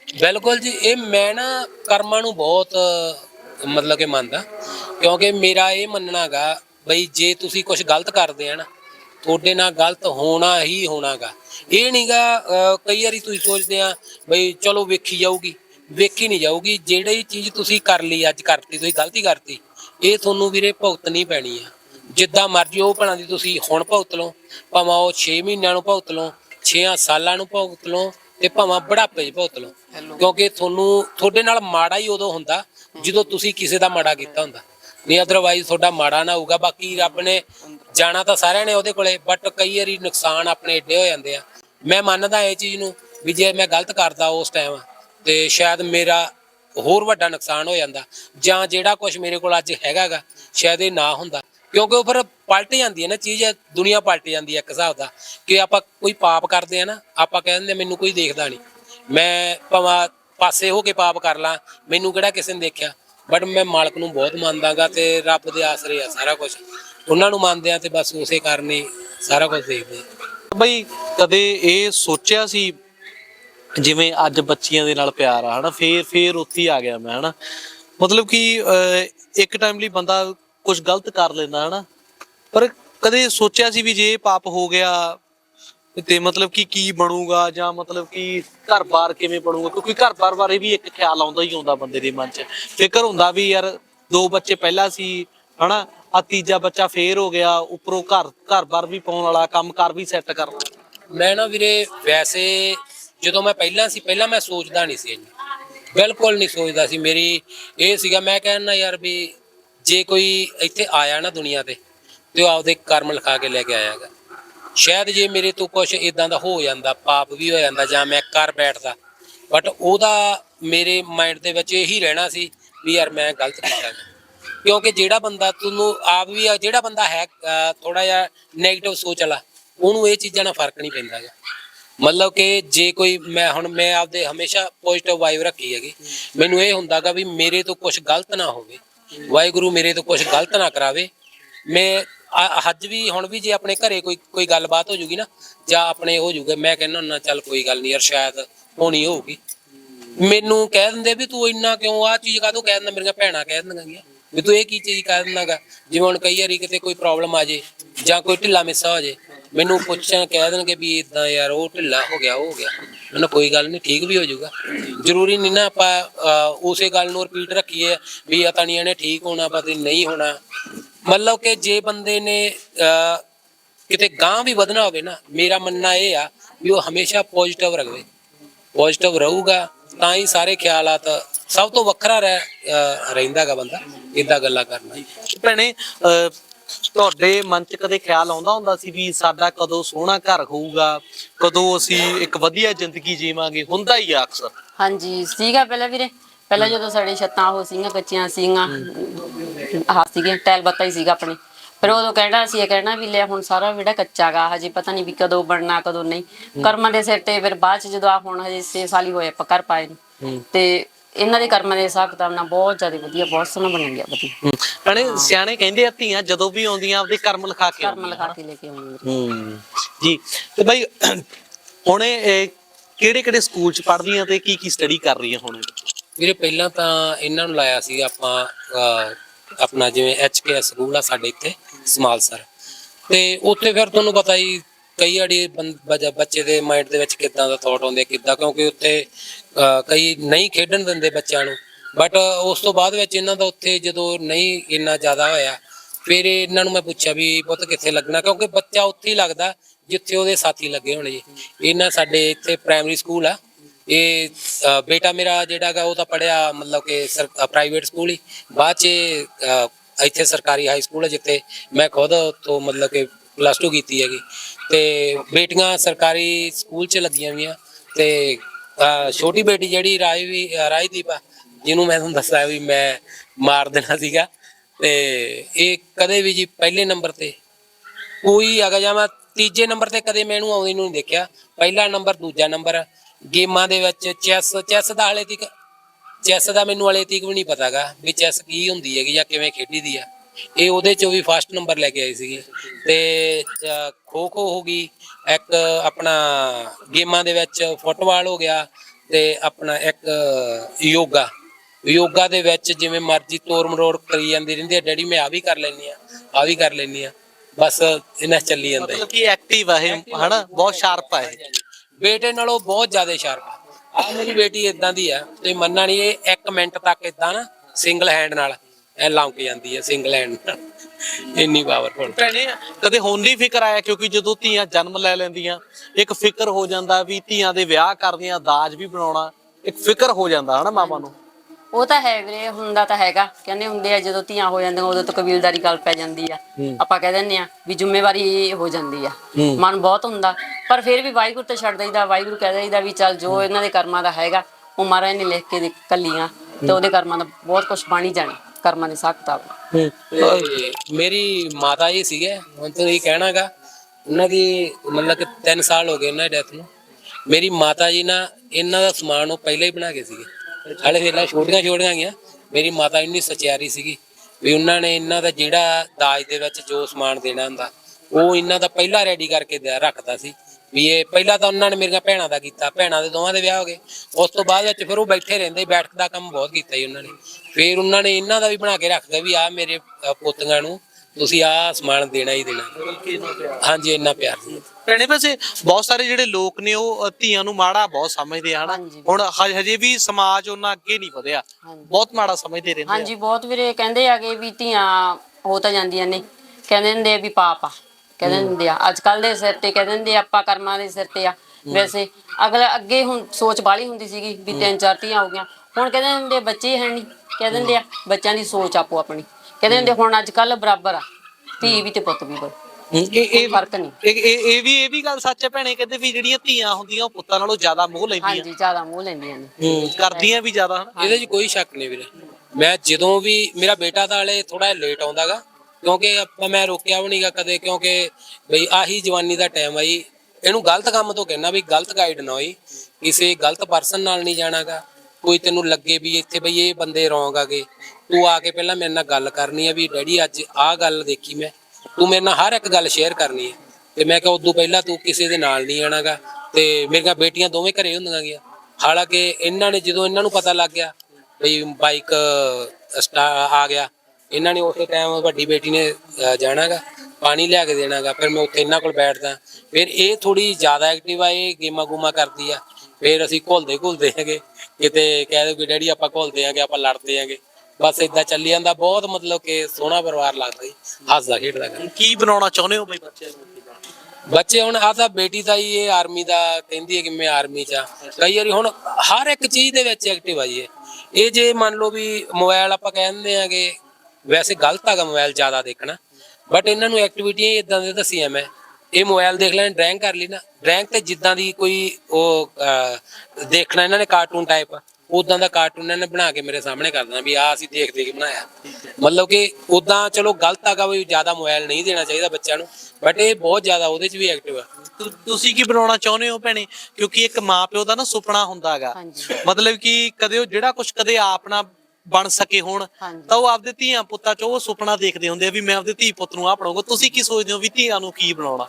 ਬਿਲਕੁਲ ਜੀ, ਇਹ ਮੈਂ ਨਾ ਕਰਮਾਂ ਨੂੰ ਬਹੁਤ, ਮਤਲਬ ਕਿ ਮੰਨਦਾ। ਕਿਉਂਕਿ ਮੇਰਾ ਇਹ ਮੰਨਣਾਗਾ ਬਈ ਜੇ ਤੁਸੀਂ ਕੁਝ ਗਲਤ ਕਰਦੇ ਆ ਨਾ, ਤੁਹਾਡੇ ਨਾਲ ਗਲਤ ਹੋਣਾ ਹੀ ਹੋਣਾਗਾ ਇਹ ਨਹੀਂਗਾ ਕਈ ਵਾਰੀ ਤੁਸੀਂ ਸੋਚਦੇ ਆ ਬਈ ਚਲੋ ਵੇਖੀ ਜਾਊਗੀ, ਵੇਖੀ ਨਹੀਂ ਜਾਊਗੀ। ਜਿਹੜੀ ਚੀਜ਼ ਤੁਸੀਂ ਕਰ ਲਈ, ਅੱਜ ਕਰਤੀ, ਤੁਸੀਂ ਗਲਤੀ ਕਰਤੀ, ਇਹ ਤੁਹਾਨੂੰ ਵੀਰੇ ਭੁਗਤਣੀ ਪੈਣੀ ਆ। ਜਿੱਦਾਂ ਮਰਜ਼ੀ ਉਹ ਭਲਾਂ ਦੀ ਤੁਸੀਂ ਹੁਣ ਭੁਗਤ ਲਓ, ਭਾਵੇਂ ਉਹ 6 ਮਹੀਨਿਆਂ ਨੂੰ ਭੁਗਤ ਲਓ 6 ਸਾਲਾਂ ਨੂੰ ਭੁਗਤ ਲਓ ਤੇ ਭਾਵੇਂ ਬੁਢਾਪੇ 'ਚ ਭੁਗਤ ਲਓ। ਕਿਉਂਕਿ ਤੁਹਾਨੂੰ ਤੁਹਾਡੇ ਨਾਲ ਮਾੜਾ ਹੀ ਉਦੋਂ ਹੁੰਦਾ ਜਦੋਂ ਤੁਸੀਂ ਕਿਸੇ ਦਾ ਮਾੜਾ ਕੀਤਾ ਹੁੰਦਾ। ਨਹੀਂ ਅਦਰਵਾਈਜ਼ ਤੁਹਾਡਾ ਮਾੜਾ ਨਾ ਹੋਊਗਾ। ਬਾਕੀ ਰੱਬ ਨੇ ਜਾਣਾ ਤਾਂ ਸਾਰਿਆਂ ਨੇ ਉਹਦੇ ਕੋਲੇ ਬਟ ਕਈ ਵਾਰੀ ਨੁਕਸਾਨ ਆਪਣੇ ਏਡੇ ਹੋ ਜਾਂਦੇ ਆ। ਮੈਂ ਮੰਨਦਾ ਇਹ ਚੀਜ਼ ਨੂੰ ਵੀ ਜੇ ਮੈਂ ਗਲਤ ਕਰਦਾ ਉਸ ਟਾਈਮ ਤੇ ਸ਼ਾਇਦ ਮੇਰਾ ਹੋਰ ਵੱਡਾ ਨੁਕਸਾਨ ਹੋ ਜਾਂਦਾ। ਜਾਂ ਜਿਹੜਾ ਕੁਝ ਮੇਰੇ ਕੋਲ ਅੱਜ ਹੈਗਾਗਾ ਸ਼ਾਇਦ ਇਹ ਨਾ ਹੁੰਦਾ। ਕਿਉਂਕਿ ਉਹ ਫਿਰ ਪਲਟ ਜਾਂਦੀ ਹੈ ਨਾ ਚੀਜ਼ ਦੁਨੀਆ ਪਲਟ ਜਾਂਦੀ ਹੈ ਇੱਕ ਹਿਸਾਬ ਦਾ। ਕਿ ਆਪਾਂ ਕੋਈ ਪਾਪ ਕਰਦੇ ਆ ਨਾ ਆਪਾਂ ਕਹਿੰਦੇ ਮੈਨੂੰ ਕੋਈ ਦੇਖਦਾ ਨਹੀਂ। ਮੈਂ ਭਾਵੇਂ ਪਾਸੇ ਹੋ ਕੇ ਪਾਪ ਕਰ ਲਾਂ ਮੈਨੂੰ ਕਿਹੜਾ ਕਿਸੇ ਨੇ ਦੇਖਿਆ? ਬਟ ਮੈਂ ਮਾਲਕ ਨੂੰ ਬਹੁਤ ਮੰਨਦਾਗਾ ਤੇ ਰੱਬ ਦੇ ਆਸਰੇ ਆ ਸਾਰਾ ਕੁਝ ਉਹਨਾਂ ਨੂੰ ਮੰਨਦੇ ਆ ਤੇ ਬਸ ਉਸੇ ਕਾਰਨ ਹੀ ਸਾਰਾ ਕੁਝ ਦੇਖਦੇ ਬਈ ਕਦੇ ਇਹ ਸੋਚਿਆ ਸੀ ਜਿਵੇਂ ਅੱਜ ਬੱਚੀਆਂ ਦੇ ਨਾਲ ਪਿਆਰ ਆ ਹਨਾ? ਫੇਰ ਫੇਰ ਉੱਥੇ ਆ ਗਿਆ ਮੈਂ ਹਨਾ? ਮਤਲਬ ਕਿ ਅਹ, ਇੱਕ ਟਾਈਮ ਲਈ ਬੰਦਾ ਕੁਝ ਗਲਤ ਕਰ ਲੈਂਦਾ, ਹਨਾ? ਪਰ ਕਦੇ ਸੋਚਿਆ ਸੀ ਵੀ ਜੇ ਇਹ ਪਾਪ ਹੋ ਗਿਆ ਤੇ ਮਤਲਬ ਕਿ ਕੀ ਬਣੂਗਾ ਜਾਂ ਮਤਲਬ ਕਿ ਘਰ-ਬਾਰ ਕਿਵੇਂ ਬਣੂਗਾ? ਕਿਉਂਕਿ ਘਰ-ਬਾਰ ਬਾਰੇ ਵੀ ਇੱਕ ਖਿਆਲ ਆਉਂਦਾ ਹੀ ਆਉਂਦਾ ਬੰਦੇ ਦੇ ਮਨ 'ਚ। ਫਿਕਰ ਹੁੰਦਾ ਵੀ ਯਾਰ ਦੋ ਬੱਚੇ ਪਹਿਲਾਂ ਸੀ, ਹਨਾ? ਆ ਤੀਜਾ ਬੱਚਾ ਫੇਰ ਹੋ ਗਿਆ, ਉੱਪਰੋਂ ਘਰ, ਘਰ-ਬਾਰ ਵੀ ਪਾਉਣ ਵਾਲਾ, ਕੰਮ-ਕਾਰ ਵੀ ਸੈੱਟ ਕਰਨਾ ਮੈਂ ਨਾ ਵੀਰੇ, ਵੈਸੇ ਜਦੋਂ ਮੈਂ ਪਹਿਲਾਂ ਸੀ, ਪਹਿਲਾਂ ਮੈਂ ਸੋਚਦਾ ਨਹੀਂ ਸੀ ਬਿਲਕੁਲ ਨਹੀਂ ਸੋਚਦਾ ਸੀ। ਮੇਰੀ ਇਹ ਸੀਗਾ, ਮੈਂ ਕਹਿੰਦਾ ਯਾਰ ਵੀ ਜੇ ਕੋਈ ਇੱਥੇ ਆਇਆ ਨਾ ਦੁਨੀਆ ਤੇ ਤੇ ਉਹ ਆਪਦੇ ਕਰਮ ਲਿਖਾ ਕੇ ਲੈ ਕੇ ਆਇਆਗਾ। ਸ਼ਾਇਦ ਜੇ ਮੇਰੇ ਤੋਂ ਕੁਝ ਇਦਾਂ ਦਾ ਹੋ ਜਾਂਦਾ, ਪਾਪ ਵੀ ਹੋ ਜਾਂਦਾ ਜਾਂ ਮੈਂ ਕਰ ਬੈਠਦਾ ਬਟ ਉਹਦਾ ਮੇਰੇ ਮਾਈਂਡ ਦੇ ਵਿੱਚ ਇਹੀ ਰਹਿਣਾ ਸੀ ਵੀ ਯਾਰ ਮੈਂ ਗਲਤ ਕੀਤਾ। ਕਿਉਂਕਿ ਜਿਹੜਾ ਬੰਦਾ ਤੁਹਾਨੂੰ ਆਪ ਵੀ ਜਿਹੜਾ ਬੰਦਾ ਹੈ ਥੋੜਾ ਜਿਹਾ 네ਗੇਟਿਵ ਸੋਚ ਵਾਲਾ, ਉਹਨੂੰ ਇਹ ਚੀਜ਼ਾਂ ਨਾਲ ਫ਼ਰਕ ਨਹੀਂ ਪੈਂਦਾ ਗਾ ਮਤਲਬ ਕਿ ਜੇ ਕੋਈ, ਮੈਂ ਹੁਣ ਮੈਂ ਆਪਦੇ ਹਮੇਸ਼ਾ ਪੋਜ਼ਿਟਿਵ ਵਾਈਬ ਰੱਖੀ ਹੈਗੀ। ਮੈਨੂੰ ਇਹ ਹੁੰਦਾਗਾ ਵੀ ਮੇਰੇ ਤੋਂ ਕੁਝ ਗਲਤ ਨਾ ਹੋਵੇ। ਵਾਹਿਗੁਰੂ ਮੇਰੇ ਤੋਂ ਕੁਝ ਗਲਤ ਨਾ ਕਰਾਵੇ। ਮੈਂ ਅ- ਅੱਜ ਵੀ, ਹੁਣ ਵੀ ਜੇ ਆਪਣੇ ਘਰੇ ਕੋਈ ਕੋਈ ਗੱਲਬਾਤ ਹੋ ਜੂਗੀ ਨਾ, ਜਾਂ ਆਪਣੇ ਹੋ ਜੂਗਾ, ਮੈਂ ਕਹਿੰਦਾ ਹੁੰਦਾ, ਚੱਲ ਕੋਈ ਗੱਲ ਨਹੀਂ ਯਾਰ, ਸ਼ਾਇਦ ਹੋਣੀ ਹੋਊਗੀ। ਮੈਨੂੰ ਕਹਿ ਦਿੰਦੇ ਵੀ ਤੂੰ ਇੰਨਾ ਕਿਉਂ ਆ ਚੀਜ਼ ਕਾਹਤੋਂ ਕਹਿ ਦਿੰਦਾ, ਮੇਰੀਆਂ ਭੈਣਾਂ ਕਹਿ ਦਿੰਦੀਆਂ ਵੀ ਤੂੰ ਇਹ ਕੀ ਚੀਜ਼ ਕਹਿ ਦਿੰਦਾਗਾ, ਜਿਵੇਂ ਹੁਣ ਕਈ ਵਾਰੀ ਕਿਤੇ ਕੋਈ ਪ੍ਰੋਬਲਮ ਆ ਜੇ, ਜਾਂ ਕੋਈ ਢਿੱਲਾ ਮਿੱਸਾ ਹੋ ਜੇ ਮੈਨੂੰ ਪੁੱਛਣ ਕਹਿ ਦੇਣਗੇ ਵੀ ਇਦਾਂ ਯਾਰ ਉਹ ਢਿੱਲਾ ਹੋ ਗਿਆ ਉਹ ਹੋ ਗਿਆ। ਮੈਨੂੰ ਕੋਈ ਗੱਲ ਨਹੀਂ ਠੀਕ ਵੀ ਹੋ ਜਾਊਗਾ। ਜ਼ਰੂਰੀ ਨਹੀਂ ਨਾ ਆਪਾਂ ਉਸੇ ਗੱਲ ਨੂੰ ਰਿਪੀਟ ਰੱਖੀਏ ਵੀ ਆ ਤਾਂ ਨਹੀਂ ਇਹਨੇ ਠੀਕ ਹੋਣਾ ਪਤਾ ਨਹੀਂ ਹੋਣਾ। ਮਤਲਬ ਕਿ ਜੇ ਬੰਦੇ ਨੇ ਅਹ, ਕਿਤੇ ਗਾਂ ਵੀ ਵਧਣਾ ਹੋਵੇ ਨਾ ਮੇਰਾ ਮੰਨਣਾ ਇਹ ਆ ਵੀ ਉਹ ਹਮੇਸ਼ਾ ਪੋਜ਼ਿਟਿਵ ਰਹੇ ਪੋਜ਼ਿਟਿਵ ਰਹੂਗਾ ਤਾਂ ਹੀ ਸਾਰੇ ਖਿਆਲਾਤ ਸਭ ਤੋਂ ਵੱਖਰਾ ਰਹਿ ਅਹ, ਰਹਿੰਦਾਗਾ ਬੰਦਾ ਇਦਾਂ ਗੱਲਾਂ ਕਰਨਾ। ਭੈਣੇ ਅਹ, ਤੁਹਾਡੇ ਮਨ 'ਚ ਕਦੇ ਖਿਆਲ ਆਉਂਦਾ ਹੁੰਦਾ ਸੀ ਵੀ ਸਾਡਾ ਕਦੋਂ ਸੋਹਣਾ ਘਰ ਹੋਊਗਾ ਕਦੋਂ ਅਸੀਂ ਇੱਕ ਵਧੀਆ ਜ਼ਿੰਦਗੀ ਜੀਵਾਂਗੇ? ਹੁੰਦਾ ਹੀ ਆ ਅਕਸਰ। ਹਾਂਜੀ ਸੀਗਾ ਪਹਿਲਾਂ ਵੀਰੇ। ਪਹਿਲਾਂ ਜਦੋਂ ਸਾਡੇ ਛੱਤਾਂ ਉਹ ਸੀਗੀਆਂ ਕੱਚੀਆਂ ਸੀਗੀਆਂ ਆਹ ਸੀਗੇ ਟੈਲ ਬੱਤਾ ਹੀ ਸੀਗਾ ਆਪਣੇ। ਪਰ ਉਦੋਂ ਕਹਿਣਾ ਸੀ ਇਹ ਕਹਿਣਾ ਵੀ ਲੈ ਹੁਣ ਸਾਰਾ ਵਿਹੜਾ ਕੱਚਾ ਗਾ ਹਜੇ ਪਤਾ ਨਹੀਂ ਵੀ ਕਦੋਂ ਬਣਨਾ ਕਦੋਂ ਨਹੀਂ। ਕਰਮਾਂ ਦੇ ਸਿਰ ਤੇ ਫਿਰ ਬਾਅਦ ਚ ਜਦੋਂ ਆ ਹੁਣ ਹਜੇ 6 ਸਾਲ ਹੀ ਹੋਏ ਆਪਾਂ ਘਰ ਪਾਏ ਨੂੰ। ਤੇ ਇਹਨਾਂ ਦੇ ਕਰਮਾਂ ਦੇ ਹਿਸਾਬ ਕਿਤਾਬ ਨਾਲ ਬਹੁਤ ਜ਼ਿਆਦਾ ਵਧੀਆ ਬਹੁਤ ਸੋਹਣਾ ਬਣ ਗਿਆ ਵਧੀਆ। ਭੈਣੇ ਸਿਆਣੇ ਕਹਿੰਦੇ ਆ ਧੀਆਂ ਜਦੋਂ ਵੀ ਆਉਂਦੀਆਂ ਆਪਦੇ ਕਰਮ ਲਿਖਾ ਕੇ ਕਰਮ ਆਉਂਦੀਆਂ ਲਿਖਾ ਕੇ ਲੈ ਕੇ ਆਉਂਦੇ ਹੂੰ ਜੀ। ਤੇ ਬਾਈ ਹੁਣੇ ਕਿਹੜੇ ਕਿਹੜੇ ਸਕੂਲ 'ਚ ਪੜ੍ਹਦੀਆਂ ਤੇ ਕੀ ਕੀ ਸਟੱਡੀ ਕਰ ਰਹੀਆਂ ਹੁਣ? ਵੀਰੇ ਪਹਿਲਾਂ ਤਾਂ ਇਹਨਾਂ ਨੂੰ ਲਾਇਆ ਸੀ ਆਪਾਂ ਅਹ, ਆਪਣਾ ਜਿਵੇਂ ਐਚਕੇਐਸ ਸਕੂਲ ਆ ਸਾਡੇ ਇੱਥੇ ਸਮਾਲ ਸਰ। ਤੇ ਉੱਥੇ ਫਿਰ ਤੁਹਾਨੂੰ ਪਤਾ ਹੀ ਕਈ ਵਾਰੀ ਬੰ- ਬੱਚ- ਬੱਚੇ ਦੇ ਮਾਈਂਡ ਦੇ ਵਿੱਚ ਕਿੱਦਾਂ ਦਾ ਥਾਟ ਆਉਂਦੇ ਕਿੱਦਾਂ ਕਿਉਂਕਿ ਉੱਥੇ ਅਹ, ਕਈ ਨਹੀਂ ਖੇਡਣ ਦਿੰਦੇ ਬੱਚਿਆਂ ਨੂੰ। ਬਟ ਉਸ ਤੋਂ ਬਾਅਦ ਵਿੱਚ ਇਹਨਾਂ ਦਾ ਉੱਥੇ ਜਦੋਂ ਨਹੀਂ ਇੰਨਾ ਜ਼ਿਆਦਾ ਹੋਇਆ ਫਿਰ ਇਹਨਾਂ ਨੂੰ ਮੈਂ ਪੁੱਛਿਆ ਵੀ ਪੁੱਤ ਕਿੱਥੇ ਲੱਗਣਾ? ਕਿਉਂਕਿ ਬੱਚਾ ਉੱਥੇ ਹੀ ਲੱਗਦਾ ਜਿੱਥੇ ਉਹਦੇ ਸਾਥੀ ਲੱਗੇ ਹੋਣੇ ਜੀ। ਇਹਨਾਂ ਸਾਡੇ ਇੱਥੇ ਪ੍ਰਾਇਮਰੀ ਸਕੂਲ ਆ। ਇਹ ਅ, ਬੇਟਾ ਮੇਰਾ ਜਿਹੜਾਗਾ ਉਹ ਤਾਂ ਪੜਿਆ ਮਤਲਬ ਕਿ ਪ੍ਰਾਈਵੇਟ ਸਕੂਲ ਹੀ। ਬਾਅਦ ਚ ਅ, ਇੱਥੇ ਸਰਕਾਰੀ ਹਾਈ ਸਕੂਲ ਹੈ ਜਿੱਥੇ ਮੈਂ ਖੁਦ ਤੋਂ ਮਤਲਬ ਕਿ ਪਲੱਸ 2 ਕੀਤੀ ਹੈਗੀ। ਤੇ ਬੇਟੀਆਂ ਸਰਕਾਰੀ ਸਕੂਲ ਚ ਲੱਗੀਆਂ ਹੋਈਆਂ। ਤੇ ਛੋਟੀ ਬੇਟੀ ਜਿਹੜੀ ਰਾਜ ਵੀ, ਰਾਜਦੀਪ ਆ, ਜਿਹਨੂੰ ਮੈਂ ਤੁਹਾਨੂੰ ਦੱਸਿਆ ਵੀ ਮੈਂ ਮਾਰ ਦੇਣਾ ਸੀਗਾ। ਤੇ ਇਹ ਕਦੇ ਵੀ ਜੀ ਪਹਿਲੇ ਨੰਬਰ ਤੇ ਕੋਈ ਅਗਾ ਜਾਂ ਮੈਂ ਤੀਜੇ ਨੰਬਰ ਤੇ ਕਦੇ ਮੈਨੂੰ ਆਉਂਦੇ ਨੂੰ ਨਹੀਂ ਦੇਖਿਆ। ਪਹਿਲਾ ਨੰਬਰ, ਦੂਜਾ ਨੰਬਰ, ਗੇਮਾਂ ਦੇ ਵਿੱਚ ਚੈਸ ਚੈਸ ਦਾ ਹਲੇ ਤੱਕ, ਚੈਸ ਦਾ ਮੈਨੂੰ ਹਲੇ ਤੱਕ ਵੀ ਨਹੀਂ ਪਤਾਗਾ ਵੀ ਚੈਸ ਕੀ ਹੁੰਦੀ ਹੈਗੀ ਜਾਂ ਕਿਵੇਂ ਖੇਡੀ ਦੀ ਆ। ਇਹ ਉਹਦੇ ਚੋਂ ਵੀ ਫਸਟ ਨੰਬਰ ਲੈ ਕੇ ਆਈ ਸੀਗੀ। ਤੇ ਖੋ ਖੋ ਹੋ ਗਈ। ਇੱਕ ਆਪਣਾ ਗੇਮਾਂ ਦੇ ਵਿੱਚ ਫੁੱਟਬਾਲ ਹੋ ਗਿਆ ਤੇ ਆਪਣਾ ਇੱਕ ਯੋਗਾ। ਯੋਗਾ ਦੇ ਵਿੱਚ ਜਿਵੇਂ ਮਰਜ਼ੀ ਤੋਰ ਮਰੋੜ ਕਰੀ ਜਾਂਦੀ ਰਹਿੰਦੀ ਹੈ। ਡੈਡੀ ਮੈਂ ਆ ਵੀ ਕਰ ਲੈਣੀ ਆ ਆ ਵੀ ਕਰ ਲੈਣੀ ਆ ਬਸ ਇਹਨਾਂ ਚੱਲੀ ਜਾਂਦਾ। ਮਤਲਬ ਕਿ ਐਕਟਿਵ ਆ ਇਹ ਹਨਾ? ਬਹੁਤ ਸ਼ਾਰਪ ਆ ਇਹ। ਬੇਟੇ ਨਾਲੋਂ ਬਹੁਤ ਜ਼ਿਆਦਾ ਸ਼ਾਰਪ ਆ। ਆ ਮੇਰੀ ਬੇਟੀ ਇਦਾਂ ਦੀ ਆ ਤੇ ਮੰਨਣਾ ਨਹੀਂ ਇਹ 1 ਮਿੰਟ ਤੱਕ ਇਦਾਂ ਨਾ ਸਿੰਗਲ ਹੈਂਡ ਨਾਲ। ਐ ਲੰਕ ਜਾਂਦੀ ਹੈ ਸਿੰਗਲ ਹੈਂਡ ਇੰਨੀ ਪਾਵਰਫੁਲ ਭੈਣੇ ਕਦੇ ਹੁਣ ਨਹੀਂ ਫਿਕਰ ਆਇਆ? ਕਿਉਂਕਿ ਜਦੋਂ ਧੀਆਂ ਜਨਮ ਲੈ ਲੈਂਦੀਆਂ ਇੱਕ ਫਿਕਰ ਹੋ ਜਾਂਦਾ ਵੀ ਧੀਆਂ ਦੇ ਵਿਆਹ ਕਰਦੀਆਂ ਦਾਜ ਵੀ ਬਣਾਉਣਾ ਇੱਕ ਫਿਕਰ ਹੋ ਜਾਂਦਾ ਹਨਾ ਮਾਮਾ ਨੂੰ? ਉਹ ਤਾਂ ਹੈ ਵੀਰੇ ਹੁੰਦਾ ਤਾਂ ਹੈਗਾ। ਕਹਿੰਦੇ ਹੁੰਦੇ ਆ ਜਦੋਂ ਧੀਆਂ ਹੋ ਜਾਂਦੀਆਂ ਉਦੋਂ ਤਾਂ ਕਬੀਲਦਾਰੀ ਗੱਲ ਪੈ ਜਾਂਦੀ ਆ। ਆਪਾਂ ਕਹਿ ਦਿੰਦੇ ਆ ਵੀ ਜ਼ਿੰਮੇਵਾਰੀ ਹੋ ਜਾਂਦੀ ਆ। ਮਨ ਬਹੁਤ ਹੁੰਦਾ। ਪਰ ਫਿਰ ਵੀ ਵਾਹਿਗੁਰੂ ਤੇ ਛੱਡ ਦਈਦਾ ਵਾਹਿਗੁਰੂ ਕਹਿ ਦਈਦਾ ਵੀ ਚੱਲ ਜੋ ਇਹਨਾਂ ਦੇ ਕਰਮਾਂ ਦਾ ਹੈਗਾ ਉਹ ਮਹਾਰਾਜ ਨੇ ਲਿਖ ਕੇ ਦੇ- ਕੱਲੀਆਂ ਤੇ ਉਹਦੇ ਕਰਮਾਂ ਦਾ ਬਹੁਤ ਕੁਝ ਬਣੀ ਜਾਣੀ। ਕਰਮਾਂ ਦੇ ਸਾਖਤਾ ਤੇ ਮੇਰੀ ਮਾਤਾ ਜੀ ਸੀਗੇ ਹੁਣ ਤਾਂ ਇਹ ਕਹਿਣਾਗਾ ਉਹਨਾਂ ਦੀ ਮਤਲਬ ਕਿ 3 ਸਾਲ ਹੋ ਗਏ ਉਹਨਾਂ ਦੀ ਡੈਥ ਨੂੰ। ਮੇਰੀ ਮਾਤਾ ਜੀ ਨਾ ਇਹਨਾਂ ਦਾ ਸਮਾਨ ਉਹ ਪਹਿਲਾਂ ਹੀ ਬਣਾ ਕੇ ਸੀਗੇ। ਹਾਲੇ ਵੇਲਾ ਛੋਟੀਆਂ ਛੋਟੀਆਂ ਗਈਆਂ ਮੇਰੀ ਮਾਤਾ ਇੰਨੀ ਸਚਿਆਰੀ ਸੀਗੀ ਵੀ ਉਹਨਾਂ ਨੇ ਇਹਨਾਂ ਦਾ ਜਿਹੜਾ ਦਾਜ ਦੇ ਵਿੱਚ ਜੋ ਸਮਾਨ ਦੇਣਾ ਹੁੰਦਾ ਉਹ ਇਹਨਾਂ ਦਾ ਪਹਿਲਾਂ ਰੈਡੀ ਕਰਕੇ ਰੱਖਦਾ ਸੀ। ਵੀ ਇਹ ਪਹਿਲਾਂ ਤਾਂ ਉਹਨਾਂ ਨੇ ਮੇਰੀਆਂ ਭੈਣਾਂ ਦਾ ਕੀਤਾ ਭੈਣਾਂ ਦੇ ਦੋਵਾਂ ਦੇ ਵਿਆਹ ਹੋ ਗਏ। ਉਸ ਤੋਂ ਬਾਅਦ ਵਿੱਚ ਫਿਰ ਉਹ ਬੈਠੇ ਰਹਿੰਦੇ ਬੈਠਕ ਦਾ ਕੰਮ ਬਹੁਤ ਕੀਤਾ ਜੀ ਉਹਨਾਂ ਨੇ। ਫਿਰ ਉਹਨਾਂ ਨੇ ਇਹਨਾਂ ਦਾ ਵੀ ਬਣਾ ਕੇ ਰੱਖਦਾ ਵੀ ਆ ਮੇਰੇ ਪੋਤੀਆਂ ਨੂੰ ਤੁਸੀਂ ਆ ਸਮਾਨ ਦੇਣਾ ਹੀ ਦੇਣਾ। ਹਾਂਜੀ ਇੰਨਾ ਪਿਆਰ ਸੀ। ਭੈਣੇ ਵੈਸੇ ਬਹੁਤ ਸਾਰੇ ਜਿਹੜੇ ਲੋਕ ਨੇ ਉਹ ਧੀਆਂ ਨੂੰ ਮਾੜਾ ਬਹੁਤ ਸਮਝਦੇ ਆ ਹਨਾ। ਹੁਣ ਹਜੇ ਵੀ ਸਮਾਜ ਉਹਨਾਂ ਅੱਗੇ ਨਹੀਂ ਵਧਿਆ। ਬਹੁਤ ਮਾੜਾ ਸਮਝਦੇ ਰਹਿੰਦੇ ਆ। ਹਾਂਜੀ ਬਹੁਤ ਵੀਰੇ ਕਹਿੰਦੇ ਆਗੇ ਵੀ ਧੀਆਂ ਹੋ ਤਾਂ ਜਾਂਦੀਆਂ ਨੇ। ਕਹਿੰਦੇ ਹੁੰਦੇ ਆ ਵੀ ਪਾਪ ਆ। ਕਹਿੰਦੇ ਹੁੰਦੇ ਆ। ਅੱਜ ਕੱਲ ਦੇ ਸਿਰ ਤੇ ਕਹਿੰਦੇ ਹੁੰਦੇ ਆ, ਆਪਾਂ ਕਰਮਾਂ ਦੇ ਸਿਰ ਤੇ ਆ। ਵੈਸੇ ਅਗਲਾ ਅੱਗੇ ਹੁਣ ਸੋਚ ਬਾਲੀ ਹੁੰਦੀ ਸੀਗੀ ਵੀ ਤਿੰਨ ਚਾਰ ਧੀਆਂ ਹੋ ਗਈਆਂ। ਹੁਣ ਕਹਿੰਦੇ ਹੁੰਦੇ ਆ, ਬੱਚੇ ਹੈ ਨਹੀਂ ਕਹਿੰਦੇ ਹੁੰਦੇ ਆ ਬੱਚਿਆਂ ਦੀ ਸੋਚ ਆਪੋ ਆਪਣੀ। ਕਹਿੰਦੇ ਹੁੰਦੇ ਹੁਣ ਅੱਜ ਕੱਲ ਬਰਾਬਰ ਆ। ਧੀ ਵੀ ਤੇ ਪੁੱਤ ਵੀ ਬਈ ਇਹ ਇਹ ਫ਼ਰਕ ਨਹੀਂ। ਇਹ ਇਹ ਇਹ ਵੀ ਇਹ ਵੀ ਗੱਲ ਸੱਚ ਹੈ ਭੈਣੇ ਕਹਿੰਦੇ ਵੀ ਜਿਹੜੀਆਂ ਧੀਆਂ ਹੁੰਦੀਆਂ ਉਹ ਪੁੱਤਾਂ ਨਾਲੋਂ ਜ਼ਿਆਦਾ ਮੋਹ ਲੈਂਦੀਆਂ। ਹਾਂਜੀ ਜ਼ਿਆਦਾ ਮੂੰਹ ਲੈਂਦੀਆਂ ਨੇ। ਹੂੰ, ਕਰਦੀਆਂ ਵੀ ਜ਼ਿਆਦਾ। ਹਨਾ ਇਹਦੇ 'ਚ ਕੋਈ ਸ਼ੱਕ ਨਹੀਂ ਵੀਰੇ। ਮੈਂ ਜਦੋਂ ਵੀ ਮੇਰਾ ਬੇਟਾ ਤਾਂ ਹਲੇ ਥੋੜਾ ਲੇਟ ਆਉਂਦਾਗਾ ਕਿਉਂਕਿ ਆਪਾਂ ਮੈਂ ਰੋਕਿਆ ਵੀ ਨਹੀਂਗਾ ਕਦੇ, ਕਿਉਂਕਿ ਬਈ ਆਹੀ ਜਵਾਨੀ ਦਾ ਟਾਈਮ ਆਈ ਇਹਨੂੰ ਗਲਤ ਕੰਮ ਤੋਂ ਕਹਿਣਾ ਵੀ ਗਲਤ ਗਾਈਡ ਨਾ ਹੋਈ। ਕਿਸੇ ਗਲਤ ਪਰਸਨ ਨਾਲ ਨਹੀਂ ਜਾਣਾਗਾ। ਕੋਈ ਤੈਨੂੰ ਲੱਗੇ ਵੀ ਇੱਥੇ ਬਈ ਇਹ ਬੰਦੇ ਰੋਂਗ ਆਗੇ। ਤੂੰ ਆ ਕੇ ਪਹਿਲਾਂ ਮੇਰੇ ਨਾਲ ਗੱਲ ਕਰਨੀ ਆ ਵੀ ਡੈਡੀ ਅੱਜ ਆਹ ਗੱਲ ਦੇਖੀ ਮੈਂ। ਤੂੰ ਮੇਰੇ ਨਾਲ ਹਰ ਇੱਕ ਗੱਲ ਸ਼ੇਅਰ ਕਰਨੀ ਹੈ ਤੇ ਮੈਂ ਕਿਹਾ ਉਦੋਂ ਪਹਿਲਾਂ ਤੂੰ ਕਿਸੇ ਦੇ ਨਾਲ ਨਹੀਂ ਆਣਾਗਾ। ਤੇ ਮੇਰੀਆਂ ਬੇਟੀਆਂ ਦੋਵੇਂ ਘਰੇ ਹੁੰਦੀਆਂ ਗੀਆਂ। ਹਾਲਾਂਕਿ ਇਹਨਾਂ ਨੇ ਜਦੋਂ ਇਹਨਾਂ ਨੂੰ ਪਤਾ ਲੱਗ ਗਿਆ ਬਈ ਬਾਈਕ ਸਟਾ ਆ ਗਿਆ। ਇਹਨਾਂ ਨੇ ਉਸੇ ਟਾਈਮ ਵੱਡੀ ਬੇਟੀ ਨੇ ਅ, ਜਾਣਾਗਾ ਪਾਣੀ ਲਿਆ ਕੇ ਦੇਣਾਗਾ ਫਿਰ ਮੈਂ ਉੱਥੇ ਇਹਨਾਂ ਕੋਲ ਬੈਠਦਾ। ਫਿਰ ਇਹ ਥੋੜੀ ਜ਼ਿਆਦਾ ਐਕਟਿਵ ਆ ਇਹ ਗੇਮਾਂ ਗੂਮਾਂ ਕਰਦੀ ਆ। ਫਿਰ ਅਸੀਂ ਘੁਲਦੇ ਘੁਲਦੇ ਹੈਗੇ ਕਿਤੇ ਕਹਿ ਦੋ ਕਿ ਡੈਡੀ ਆਪਾਂ ਘੁਲਦੇ ਆਂਗੇ ਆਪਾਂ ਲੜਦੇ ਆਂਗੇ ਬਸ ਇਦਾਂ ਚੱਲੀ ਜਾਂਦਾ ਬਹੁਤ ਮਤਲਬ ਕਿ ਸੋਹਣਾ ਪਰਿਵਾਰ ਲੱਗਦਾ ਜੀ ਹੱਸਦਾ ਖੇਡਦਾ ਗਾ। ਕੀ ਬਣਾਉਣਾ ਚਾਹੁੰਦੇ ਹੋ ਬਈ ਬੱਚਿਆਂ ਨੂੰ? ਬੱਚੇ ਹੁਣ ਆ ਤਾਂ ਬੇਟੀ ਦਾ ਹੀ ਇਹ ਆਰਮੀ ਦਾ ਕਹਿੰਦੀ ਹੈ ਕਿ ਮੈਂ ਆਰਮੀ ਚ ਆ। ਕਈ ਵਾਰੀ ਹੁਣ ਹਰ ਇੱਕ ਚੀਜ਼ ਦੇ ਵਿੱਚ ਐਕਟਿਵ ਆ ਜੀ ਇਹ। ਇਹ ਜੇ ਮੰਨ ਲਓ ਵੀ ਮੋਬਾਈਲ ਆਪਾਂ ਕਹਿੰਦੇ ਆ ਕਿ ਵੈਸੇ ਗਲਤ ਹੈਗਾ ਮੋਬਾਈਲ ਜ਼ਿਆਦਾ ਦੇਖਣਾ ਬਟ ਇਹਨਾਂ ਨੂੰ ਐਕਟੀਵਿਟੀਆਂ ਇਦਾਂ ਦੇ ਦੱਸੀਆਂ ਮੈਂ ਇਹ ਮੋਬਾਈਲ ਦੇਖ ਲੈਣ ਡਰਾਇੰਗ ਕਰ ਲਈ ਨਾ ਡਰਾਇੰਗ ਤੇ ਜਿੱਦਾਂ ਦੀ ਕੋਈ ਉਹ ਦੇਖਣਾ ਇਹਨਾਂ ਨੇ ਕਾਰਟੂਨ ਟਾਈਪ ਉਦਾਂ ਦਾ ਕਾਰਟੂਨ ਇਹਨਾਂ ਨੇ ਬਣਾ ਕੇ ਮੇਰੇ ਸਾਹਮਣੇ ਕਰ ਦੇਣਾ ਵੀ ਆ ਅਸੀਂ ਦੇਖ ਦੇਖ ਬਣਾਇਆ। ਮਤਲਬ ਕਿ ਉਦਾਂ ਚਲੋ ਗਲਤ ਹੈਗਾ ਵੀ ਜ਼ਿਆਦਾ ਮੋਬਾਈਲ ਨਹੀਂ ਦੇਣਾ ਚਾਹੀਦਾ ਬੱਚਿਆਂ ਨੂੰ ਬਟ ਇਹ ਬਹੁਤ ਜ਼ਿਆਦਾ ਉਹਦੇ 'ਚ ਵੀ ਐਕਟਿਵ ਆ। ਤੁ- ਤੁਸੀਂ ਕੀ ਬਣਾਉਣਾ ਚਾਹੁੰਦੇ ਹੋ ਭੈਣੇ? ਕਿਉਂਕਿ ਇੱਕ ਮਾਪਿਓ ਦਾ ਨਾ ਸੁਪਨਾ ਹੁੰਦਾ ਹੈਗਾ। ਹਾਂਜੀ। ਮਤਲਬ ਕਿ ਕਦੇ ਉਹ ਜਿਹੜਾ ਕੁਝ ਕਦੇ ਆਪ ਨਾ ਬਣ ਸਕੇ ਹੁਣ। ਤਾਂ ਉਹ ਆਪਦੇ ਧੀਆਂ ਪੁੱਤਾਂ ਚ ਉਹ ਸੁਪਨਾ ਦੇਖਦੇ ਹੁੰਦੇ ਆ ਵੀ ਮੈਂ ਆਪਦੇ ਧੀ ਪੁੱਤ ਨੂੰ ਆ ਬਣਾਉਂਗਾ ਤੁਸੀਂ ਕੀ ਸੋਚਦੇ ਹੋ ਵੀ ਧੀਆਂ ਨੂੰ ਕੀ ਬਣਾਉਣਾ?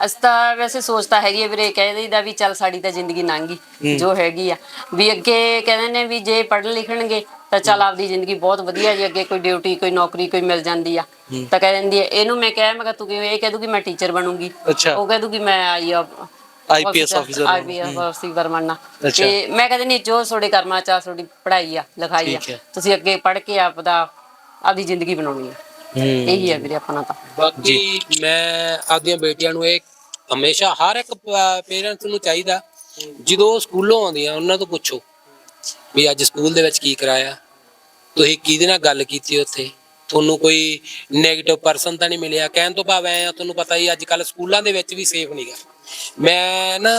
ਅਸੀਂ ਤਾਂ ਵੈਸੇ ਸੋਚਤਾ ਹੈਗੀ ਹੈ ਵੀਰੇ ਕਹਿ ਦਈਦਾ ਵੀ ਚੱਲ ਸਾਡੀ ਤਾਂ ਜ਼ਿੰਦਗੀ ਲੰਘੀ ਜੋ ਹੈਗੀ ਆ। ਵੀ ਅੱਗੇ ਕਹਿੰਦੇ ਨੇ ਵੀ ਜੇ ਪੜ੍ਹਨ ਲਿਖਣਗੇ ਤਾਂ ਚੱਲ ਆਪਦੀ ਜ਼ਿੰਦਗੀ ਬਹੁਤ ਵਧੀਆ ਜੀ ਅੱਗੇ ਕੋਈ ਡਿਊਟੀ ਕੋਈ ਨੌਕਰੀ ਕੋਈ ਮਿਲ ਜਾਂਦੀ ਆ। ਤਾਂ ਕਹਿ ਦਿੰਦੀ ਇਹਨੂੰ ਮੈਂ ਕਹਿ ਮੈਂ ਕਿਹਾ ਤੂੰ ਕਿਵੇਂ ਇਹ ਕਹਿ ਦੂਗੀ ਮੈਂ ਟੀਚਰ ਬਣੂੰਗੀ। ਉਹ ਕਹਿ ਦੂਗੀ ਮੈਂ ਆਈ IPS officer ਆਈਪੀਐਸ ਅਫਸਰ ਬਣਨਾ। ਤੇ ਮੈਂ ਕਹਿੰਦੀ ਨਹੀਂ ਜੋ ਤੁਹਾਡੇ ਕਰਮਾਂ ਚ ਆ ਤੁਹਾਡੀ ਪੜ੍ਹਾਈ ਆ ਲਿਖਾਈ ਆ। ਹੈ। ਤੁਸੀਂ ਅੱਗੇ ਪੜ੍ਹ ਕੇ ਆਪਦਾ ਆਪਦੀ ਜ਼ਿੰਦਗੀ ਬਣਾਉਣੀ ਆ। ਇਹੀ ਆ ਵੀਰੇ ਆਪਣਾ ਤਾਂ। ਬਾਕੀ ਮੈਂ ਆਪਦੀਆਂ ਬੇਟੀਆਂ ਨੂੰ ਇਹ ਹਮੇਸ਼ਾ ਹਰ ਇੱਕ ਪੇਰੈਂਟਸ ਨੂੰ ਚਾਹੀਦਾ ਜਦੋਂ ਸਕੂਲੋਂ ਆਉਂਦੀਆਂ ਉਹਨਾਂ ਤੋਂ ਪੁੱਛੋ ਵੀ ਅੱਜ ਸਕੂਲ ਦੇ ਵਿੱਚ ਕੀ ਕਰਾਇਆ? ਤੁਸੀਂ ਕਿਹਦੇ ਨਾਲ ਗੱਲ ਕੀਤੀ ਉੱਥੇ? ਤੁਹਾਨੂੰ ਕੋਈ 네ਗੇਟਿਵ ਪਰਸਨ ਤਾਂ ਨਹੀਂ ਮਿਲਿਆ? ਕਹਿਣ ਤੋਂ ਭਾਵ ਤੁਹਾਨੂੰ ਪਤਾ ਹੀ ਅੱਜ ਕੱਲ ਸਕੂਲਾਂ ਦੇ ਵਿੱਚ ਵੀ ਸੇਫ ਨਹੀਂਗਾ ਮੈਂ ਨਾ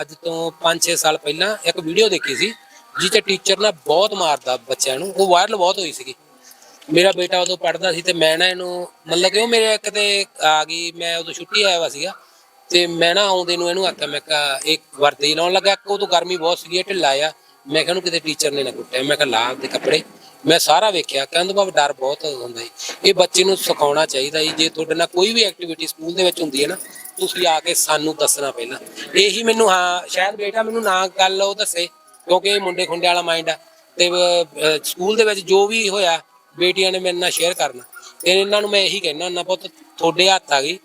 ਅੱਜ ਤੋਂ 5-6 ਸਾਲ ਪਹਿਲਾਂ ਇੱਕ ਵੀਡੀਓ ਦੇਖੀ ਸੀ ਜਿਹ 'ਚ ਟੀਚਰ ਨਾ ਬਹੁਤ ਮਾਰਦਾ ਬੱਚਿਆਂ ਨੂੰ। ਉਹ ਵਾਇਰਲ ਬਹੁਤ ਹੋਈ ਸੀਗੀ। ਮੇਰਾ ਬੇਟਾ ਉਦੋਂ ਪੜਦਾ ਸੀ ਤੇ ਮੈਂ ਨਾ ਇਹਨੂੰ, ਮਤਲਬ ਕਿ ਉਹ ਮੇਰੇ ਕਿਤੇ ਆ ਗਈ, ਮੈਂ ਉਦੋਂ ਛੁੱਟੀ ਆਇਆ ਵਾ ਸੀਗਾ। ਤੇ ਮੈਂ ਨਾ ਆਉਂਦੇ ਨੂੰ ਇਹਨੂੰ ਆਖਿਆ, ਮੈਂ ਕਿਹਾ, ਇੱਕ ਵਰਦੀ ਲਾਉਣ ਲੱਗਾ। ਕਿ ਉਦੋਂ ਗਰਮੀ ਬਹੁਤ ਸੀਗੀ ਢਿੱਲਾ ਆ। ਮੈਂ ਕਿਹਾ, ਉਹਨੂੰ ਕਿਤੇ ਟੀਚਰ ਨੇ ਨਾ ਕੁੱਟਿਆ। ਮੈਂ ਕਿਹਾ, ਲਾ ਆਪਦੇ ਕੱਪੜੇ। ਮੈਂ ਸਾਰਾ ਵੇਖਿਆ। ਕਹਿੰਦਾ ਬਾਬਾ ਡਰ ਬਹੁਤ ਹੁੰਦਾ ਜੀ ਇਹ ਬੱਚੇ ਨੂੰ ਸਿਖਾਉਣਾ ਚਾਹੀਦਾ ਜੀ ਜੇ ਤੁਹਾਡੇ ਨਾਲ ਕੋਈ ਵੀ ਐਕਟੀਵਿਟੀ ਸਕੂਲ ਦੇ ਵਿੱਚ ਹੁੰਦੀ ਹੈ ਨਾ ਤੁਸੀਂ ਆ ਕੇ ਸਾਨੂੰ ਦੱਸਣਾ ਪਹਿਲਾਂ ਇਹੀ ਮੈਨੂੰ ਹਾਂ ਸ਼ਾਇਦ ਬੇਟਾ ਮੈਨੂੰ ਨਾ ਗੱਲ ਉਹ ਦੱਸੇ ਕਿਉਂਕਿ ਇਹ ਮੁੰਡੇ ਖੁੰਡੇ ਵਾਲਾ ਮਾਈਂਡ ਆ। ਤੇ ਅਹ, ਸਕੂਲ ਦੇ ਵਿੱਚ ਜੋ ਵੀ ਹੋਇਆ ਬੇਟੀਆਂ ਨੇ ਮੇਰੇ ਨਾਲ ਸ਼ੇਅਰ ਕਰਨਾ। ਤੇ ਇਹਨਾਂ ਨੂੰ ਮੈਂ ਇਹੀ ਕਹਿਣਾ ਹੁੰਦਾ ਪੁੱਤ ਤੁਹਾਡੇ ਹੱਥ ਆ ਗਈ।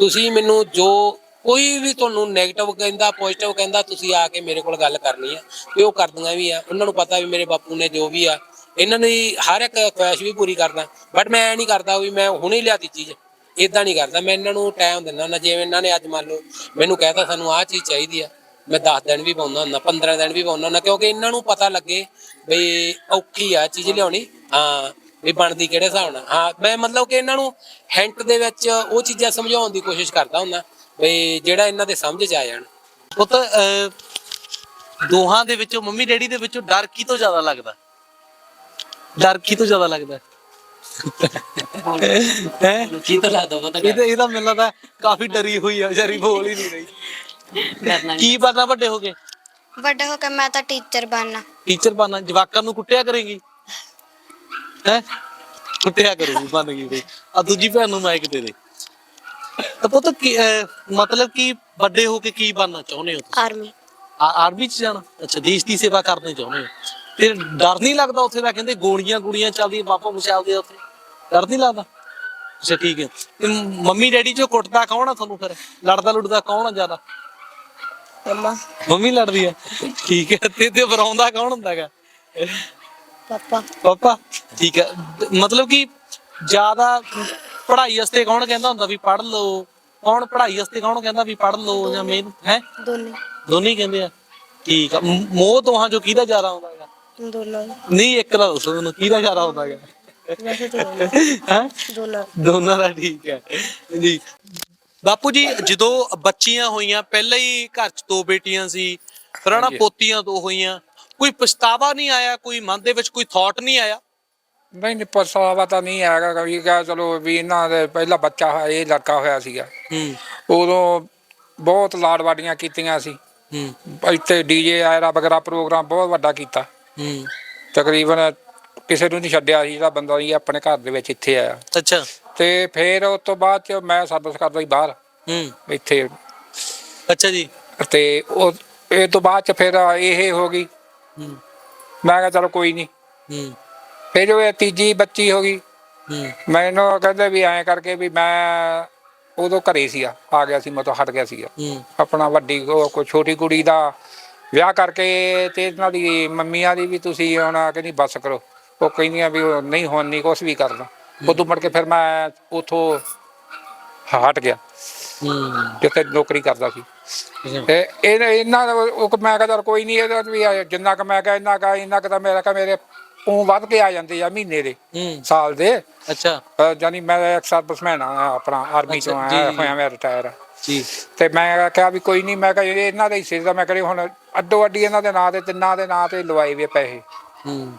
ਤੁਸੀਂ ਮੈਨੂੰ ਜੋ ਕੋਈ ਵੀ ਤੁਹਾਨੂੰ 네ਗੇਟਿਵ ਕਹਿੰਦਾ ਪੋਜ਼ਿਟਿਵ ਕਹਿੰਦਾ ਤੁਸੀਂ ਆ ਕੇ ਮੇਰੇ ਕੋਲ ਗੱਲ ਕਰਨੀ ਆ। ਤੇ ਉਹ ਕਰਦੀਆਂ ਵੀ ਆ। ਉਹਨਾਂ ਨੂੰ ਪਤਾ ਵੀ ਮੇਰੇ ਬਾਪੂ ਨੇ ਜੋ ਵੀ ਆ। ਇਹਨਾਂ ਦੀ ਹਰ ਇੱਕ ਖੁਆਇਸ਼ ਵੀ ਪੂਰੀ ਕਰਦਾ। ਬਟ ਮੈਂ ਇਹ ਨਹੀਂ ਕਰਦਾ ਵੀ ਮੈਂ ਹੁਣੇ ਲਿਆਤੀ ਚੀਜ਼। ਇਦਾਂ ਨਹੀਂ ਕਰਦਾ। ਮੈਂ ਇਹਨਾਂ ਨੂੰ ਟਾਈਮ ਦਿੰਦਾ ਹੁੰਦਾ ਜਿਵੇਂ ਇਹਨਾਂ ਨੇ ਅੱਜ ਮੰਨ ਲਓ ਮੈਨੂੰ ਕਹਿਤਾ ਸਾਨੂੰ ਆਹ ਚੀਜ਼ ਚਾਹੀਦੀ ਆ ਮੈਂ 10 ਦਿਨ ਵੀ ਪਾਉਂਦਾ ਹੁੰਦਾ 15 ਦਿਨ ਵੀ ਪਾਉਂਦਾ ਹੁੰਦਾ ਕਿਉਂਕਿ ਇਹਨਾਂ ਨੂੰ ਪਤਾ ਲੱਗੇ ਵੀ ਔਖੀ ਆ ਚੀਜ਼ ਲਿਆਉਣੀ ਹਾਂ ਵੀ ਬਣਦੀ ਕਿਹੜੇ ਹਿਸਾਬ ਨਾਲ। ਹਾਂ ਮੈਂ ਮਤਲਬ ਕਿ ਇਹਨਾਂ ਨੂੰ ਹਿੰਟ ਦੇ ਵਿੱਚ ਉਹ ਚੀਜ਼ਾਂ ਸਮਝਾਉਣ ਦੀ ਕੋਸ਼ਿਸ਼ ਕਰਦਾ ਹੁੰਦਾ ਵੀ ਜਿਹੜਾ ਇਹਨਾਂ ਦੇ ਸਮਝ ਚ ਆ ਜਾਣ। ਪੁੱਤ ਅਹ, ਦੋਹਾਂ ਦੇ ਵਿੱਚੋਂ ਮੰਮੀ ਡੈਡੀ ਦੇ ਵਿੱਚੋਂ ਡਰ ਕੀ ਤੋਂ ਜ਼ਿਆਦਾ ਲੱਗਦਾ? ਡਰ ਕੀ ਤੋਂ ਜ਼ਿਆਦਾ ਲੱਗਦਾ? ਹੈ ਕੀ ਤਾਂ ਲੱਗਦਾ ਪਤਾ ਇਹਦਾ ਇਹਦਾ ਮੈਨੂੰ ਲੱਗਦਾ ਕਾਫੀ ਡਰੀ ਹੋਈ ਆ ਵਿਚਾਰੀ ਬੋਲ ਹੀ ਨਹੀਂ ਰਹੀ। ਕਰਨਾ ਕੀ ਬਣਨਾ ਵੱਡੇ ਹੋ ਕੇ? ਵੱਡੇ ਹੋ ਕੇ ਮੈਂ ਤਾਂ ਟੀਚਰ ਬਣਨਾ। ਟੀਚਰ ਬਣਨਾ ਜਵਾਕਾਂ ਨੂੰ ਕੁੱਟਿਆ ਕਰੇਗੀ? ਹੈ? ਕੁੱਟਿਆ ਕਰੂਗੀ ਬਣ ਗਈ ਬਈ। ਆ ਦੂਜੀ ਭੈਣ ਨੂੰ ਮਾਈਕ ਦੇ ਦੇ। ਤਾਂ ਪੁੱਤ ਕੀ ਅਹ, ਮਤਲਬ ਕਿ ਵੱਡੇ ਹੋ ਕੇ ਕੀ ਬਣਨਾ ਚਾਹੁੰਦੇ ਹੋ ਤੁਸੀਂ? ਆਰਮੀ ਆ- ਆਰਮੀ ਚ ਜਾਣਾ? ਅੱਛਾ ਦੇਸ਼ ਦੀ ਸੇਵਾ ਕਰਨੀ ਚਾਹੁੰਦੇ ਹੋ? ਫਿਰ ਡਰ ਨਹੀਂ ਲੱਗਦਾ ਉੱਥੇ ਦਾ? ਕਹਿੰਦੇ ਗੋਲੀਆਂ ਗੋਲੀਆਂ ਚੱਲਦੀਆਂ ਬਾਪਾ ਮਚਾਲਦੇ ਆ ਉੱਥੇ। ਡਰ ਨਹੀਂ ਲੱਗਦਾ? ਅੱਛਾ ਠੀਕ ਹੈ। ਤੇ ਮੰਮੀ ਡੈਡੀ ਚੋਂ ਕੁੱਟਦਾ ਕੌਣ ਆ ਤੁਹਾਨੂੰ ਫਿਰ? ਲੜਦਾ ਲੁੜਦਾ ਕੌਣ ਆ ਜ਼ਿਆਦਾ? ਮੰਮਾ। ਮੰਮੀ ਲੜਦੀ ਆ? ਠੀਕ ਹੈ। ਤੇ ਤੇ ਬਰਾਉਂਦਾ ਕੌਣ ਹੁੰਦਾ ਹੈਗਾ? ਪਾਪਾ। ਪਾਪਾ। ਠੀਕ ਹੈ। ਮਤਲਬ ਕਿ ਜ਼ਿਆਦਾ ਪੜ੍ਹਾਈ ਵਾਸਤੇ ਕੌਣ ਕਹਿੰਦਾ ਹੁੰਦਾ ਵੀ ਪੜ੍ਹ ਲਓ? ਕੌਣ ਪੜ੍ਹਾਈ ਵਾਸਤੇ ਕੌਣ ਕਹਿੰਦਾ ਵੀ ਪੜ੍ਹ ਲਓ ਜਾਂ ਮਿਹਨਤ ਹੈ? ਦੋਨੇ। ਦੋਨੇ ਕਹਿੰਦੇ ਆ। ਠੀਕ ਆ। ਮੋਹ ਦੋਹਾਂ ਚੋਂ ਕਿਹਦਾ ਜ਼ਿਆਦਾ ਆਉਂਦਾ? ਹੈਗਾ ਦੋਨੋਂ ਨਹੀਂ ਇੱਕ ਦਾ ਦੱਸੋ ਮੈਨੂੰ ਕਿਹਦਾ ਜ਼ਿਆਦਾ ਆਉਂਦਾ ਹੈਗਾ? ਵੈਸੇ ਤਾਂ ਦੋਨੋਂ ਹੈ? ਦੋਨੋਂ ਦੋਨਾਂ ਦਾ ਠੀਕ ਹੈ। ਜੀ। ਬਾਪੂ ਜੀ ਜਦੋਂ ਬੱਚੀਆਂ ਹੋਈਆਂ ਪਹਿਲਾਂ ਹੀ ਘਰ 'ਚ ਦੋ ਬੇਟੀਆਂ ਸੀ ਫਿਰ ਪੋਤੀਆਂ ਦੋ ਹੋਈਆਂ। ਕੋਈ ਪਛਤਾਵਾ ਨਹੀਂ ਆਇਆ? ਕੋਈ ਮਨ ਦੇ ਵਿੱਚ ਕੋਈ ਥਾਟ ਨਹੀਂ ਆਇਆ? ਨਹੀਂ ਨਹੀਂ ਪਛਤਾਵਾ ਤਾਂ ਨਹੀਂ ਆਏਗਾ ਕभी ਕਹਾ ਚਲੋ ਵੀ ਇਹਨਾਂ ਦੇ ਪਹਿਲਾ ਬੱਚਾ ਹੋਇਆ ਇਹ ਲੜਕਾ ਹੋਇਆ ਸੀਗਾ। ਹੂੰ। ਉਦੋਂ ਬਹੁਤ ਲਾੜਵਾੜੀਆਂ ਕੀਤੀਆਂ ਸੀ। ਹੂੰ। ਇੱਥੇ ਡੀਜੇ ਆਇਰਾ ਵਗੈਰਾ ਪ੍ਰੋਗਰਾਮ ਬਹੁਤ ਵੱਡਾ ਕੀਤਾ। ਹੂੰ। ਤਕਰੀਬਨ ਕਿਸੇ ਨੂੰ ਨਹੀਂ ਛੱਡਿਆ ਸੀ ਜਿਹੜਾ ਬੰਦਾ ਸੀ ਆਪਣੇ ਘਰ ਦੇ ਵਿੱਚ ਇੱਥੇ ਆਇਆ। ਅੱਛਾ। ਤੇ ਫਿਰ ਉਸ ਤੋਂ ਬਾਅਦ ਚ ਮੈਂ ਸਰਵਿਸ ਕਰਦਾ ਸੀ ਬਾਹਰ। ਹੂੰ। ਇੱਥੇ। ਅੱਛਾ ਜੀ। ਤੇ ਉਹ ਇਹ ਤੋਂ ਬਾਅਦ ਚ ਫਿਰ ਇਹ ਹੋ ਗਈ। ਹੂੰ। ਮੈਂ ਕਿਹਾ ਚਲੋ ਕੋਈ ਨਹੀਂ। ਹੂੰ। ਫਿਰ ਇਹ ਤੀਜੀ ਬੱਚੀ ਹੋ ਗਈ। ਹੂੰ। ਮੈਨੂੰ ਕਹਿੰਦੇ ਵੀ ਐਂ ਕਰਕੇ ਵੀ ਮੈਂ ਉਦੋਂ ਘਰੇ ਸੀਗਾ ਆ ਗਿਆ ਸੀ ਮੈਂ ਤਾਂ ਹਟ ਗਿਆ ਸੀਗਾ। ਆਪਣਾ ਵੱਡੀ ਉਹ ਕੋਈ ਛੋਟੀ ਕੁੜੀ ਦਾ ਵਿਆਹ ਕਰਕੇ ਤੇ ਇਹਨਾਂ ਦੀ ਮੰਮੀਆਂ ਦੀ ਵੀ ਤੁਸੀਂ ਹੁਣ ਕਹਿੰਦੀ ਬੱਸ ਕਰੋ। ਉਹ ਕਹਿੰਦੀਆਂ ਵੀ ਉਹ ਨਹੀਂ ਹੁਣ ਨਹੀਂ ਕੁਛ ਵੀ ਕਰਨਾ। ਉਦੋਂ ਮੁੜ ਕੇ ਫਿਰ ਮੈਂ ਉਥੋਂ ਹਟ ਗਿਆ। ਜਿੱਥੇ ਨੌਕਰੀ ਕਰਦਾ ਸੀ। ਤੇ ਇਹ ਇਹਨਾਂ ਉਹ ਮੈਂ ਕਿਹਾ ਚੱਲ ਕੋਈ ਨਹੀਂ ਇਹਦਾ ਵੀ ਆ ਜਿੰਨਾ ਕ ਮੈਂ ਕਿਹਾ ਇੰਨਾ ਕਾ ਇੰਨਾ ਕ ਤਾਂ ਮੇਰਾ ਕਾ ਮੇਰੇ ਉਹ ਵੱਧ ਕੇ ਆ ਜਾਂਦੇ ਆ ਮਹੀਨੇ ਦੇ ਸਾਲ ਦੇ। ਅੱਛਾ। ਜਾਨੀ ਮੈਂ ਇੱਕ ਸਰਵਿਸਮੈਨ ਆ ਆਪਣਾ ਆਰਮੀ ਜੀ, ਆਇਆ। ਹੋਇਆ ਮੈਂ ਰਿਟਾਇਰ ਜੀ। ਤੇ ਮੈਂ ਕਿਹਾ ਵੀ ਕੋਈ ਨਹੀਂ ਮੈਂ ਕਿਹਾ ਇਹ ਇਹਨਾਂ ਦੇ ਹਿੱਸੇ ਦਾ ਮੈਂ ਕਰੀ ਹੁਣ ਅੱਡੋ ਅੱਡੀ ਇਹਨਾਂ ਦੇ ਨਾਂ ਤੇ ਤਿੰਨਾਂ ਦੇ ਨਾਂ ਤੇ ਲਵਾਏ ਵੇ ਪੈਸੇ। ਹੂੰ।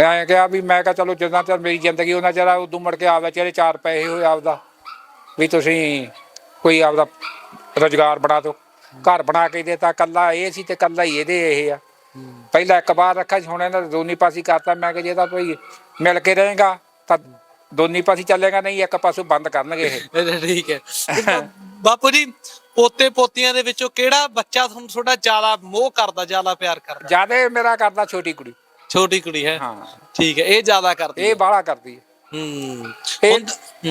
ਐਂ ਕਿਹਾ ਵੀ ਮੈਂ ਕਿਹਾ ਚਲੋ ਜਿੰਨਾ ਚਿਰ ਮੇਰੀ ਜ਼ਿੰਦਗੀ ਉਹਨਾਂ ਚਿਰ ਉਦੋਂ ਮੁੜ ਕੇ ਆਵੇ ਚਿਹਰੇ ਚਾਰ ਪੈਸੇ ਹੋਏ ਆਪਦਾ ਵੀ ਤੁਸੀਂ ਕੋਈ ਆਪਦਾ ਰੋਜ਼ਗਾਰ ਬਣਾ ਦਿਓ। ਘਰ ਬਣਾ ਕੇ ਦੇਤਾ ਕੱਲਾ ਇਹ ਸੀ ਤੇ ਕੱਲਾ ਹੀ ਇਹਦੇ ਇਹ ਆ। ਪਹਿਲਾਂ ਇੱਕ ਵਾਰ ਰੱਖਿਆ ਸੀ ਹੁਣ ਇਹਨਾਂ ਨੇ ਦੋਨੀ ਪਾਸੇ ਕਰਤਾ ਮੈਂ ਕਿਹਾ ਜੇ ਤਾਂ ਕੋਈ ਮਿਲ ਕੇ ਰਹੇਗਾ ਤਾਂ ਦੋਨੀ ਪਾਸੇ ਚੱਲੇਗਾ ਨਹੀਂ ਇੱਕ ਪਾਸੋਂ ਬੰਦ ਕਰਨਗੇ ਇਹ। ਠੀਕ ਹੈ। ਬਾਪੂ ਜੀ ਪੋਤੇ ਪੋਤੀਆਂ ਦੇ ਵਿੱਚੋਂ ਕਿਹੜਾ ਬੱਚਾ ਤੁਹਾਨੂੰ ਥੋੜਾ ਜ਼ਿਆਦਾ ਮੋਹ ਕਰਦਾ ਜ਼ਿਆਦਾ ਪਿਆਰ ਕਰਦਾ? ਜਿਆਦੇ ਮੇਰਾ ਕਰਦਾ ਛੋਟੀ ਕੁੜੀ। ਛੋਟੀ ਕੁੜੀ ਹੈ? ਹਾਂ। ਠੀਕ ਹੈ ਇਹ ਜ਼ਿਆਦਾ ਕਰਦੀ ਇਹ ਬਾਹਲਾ ਕਰਦੀ ਹੈ। ਹੂੰ। ਇਹ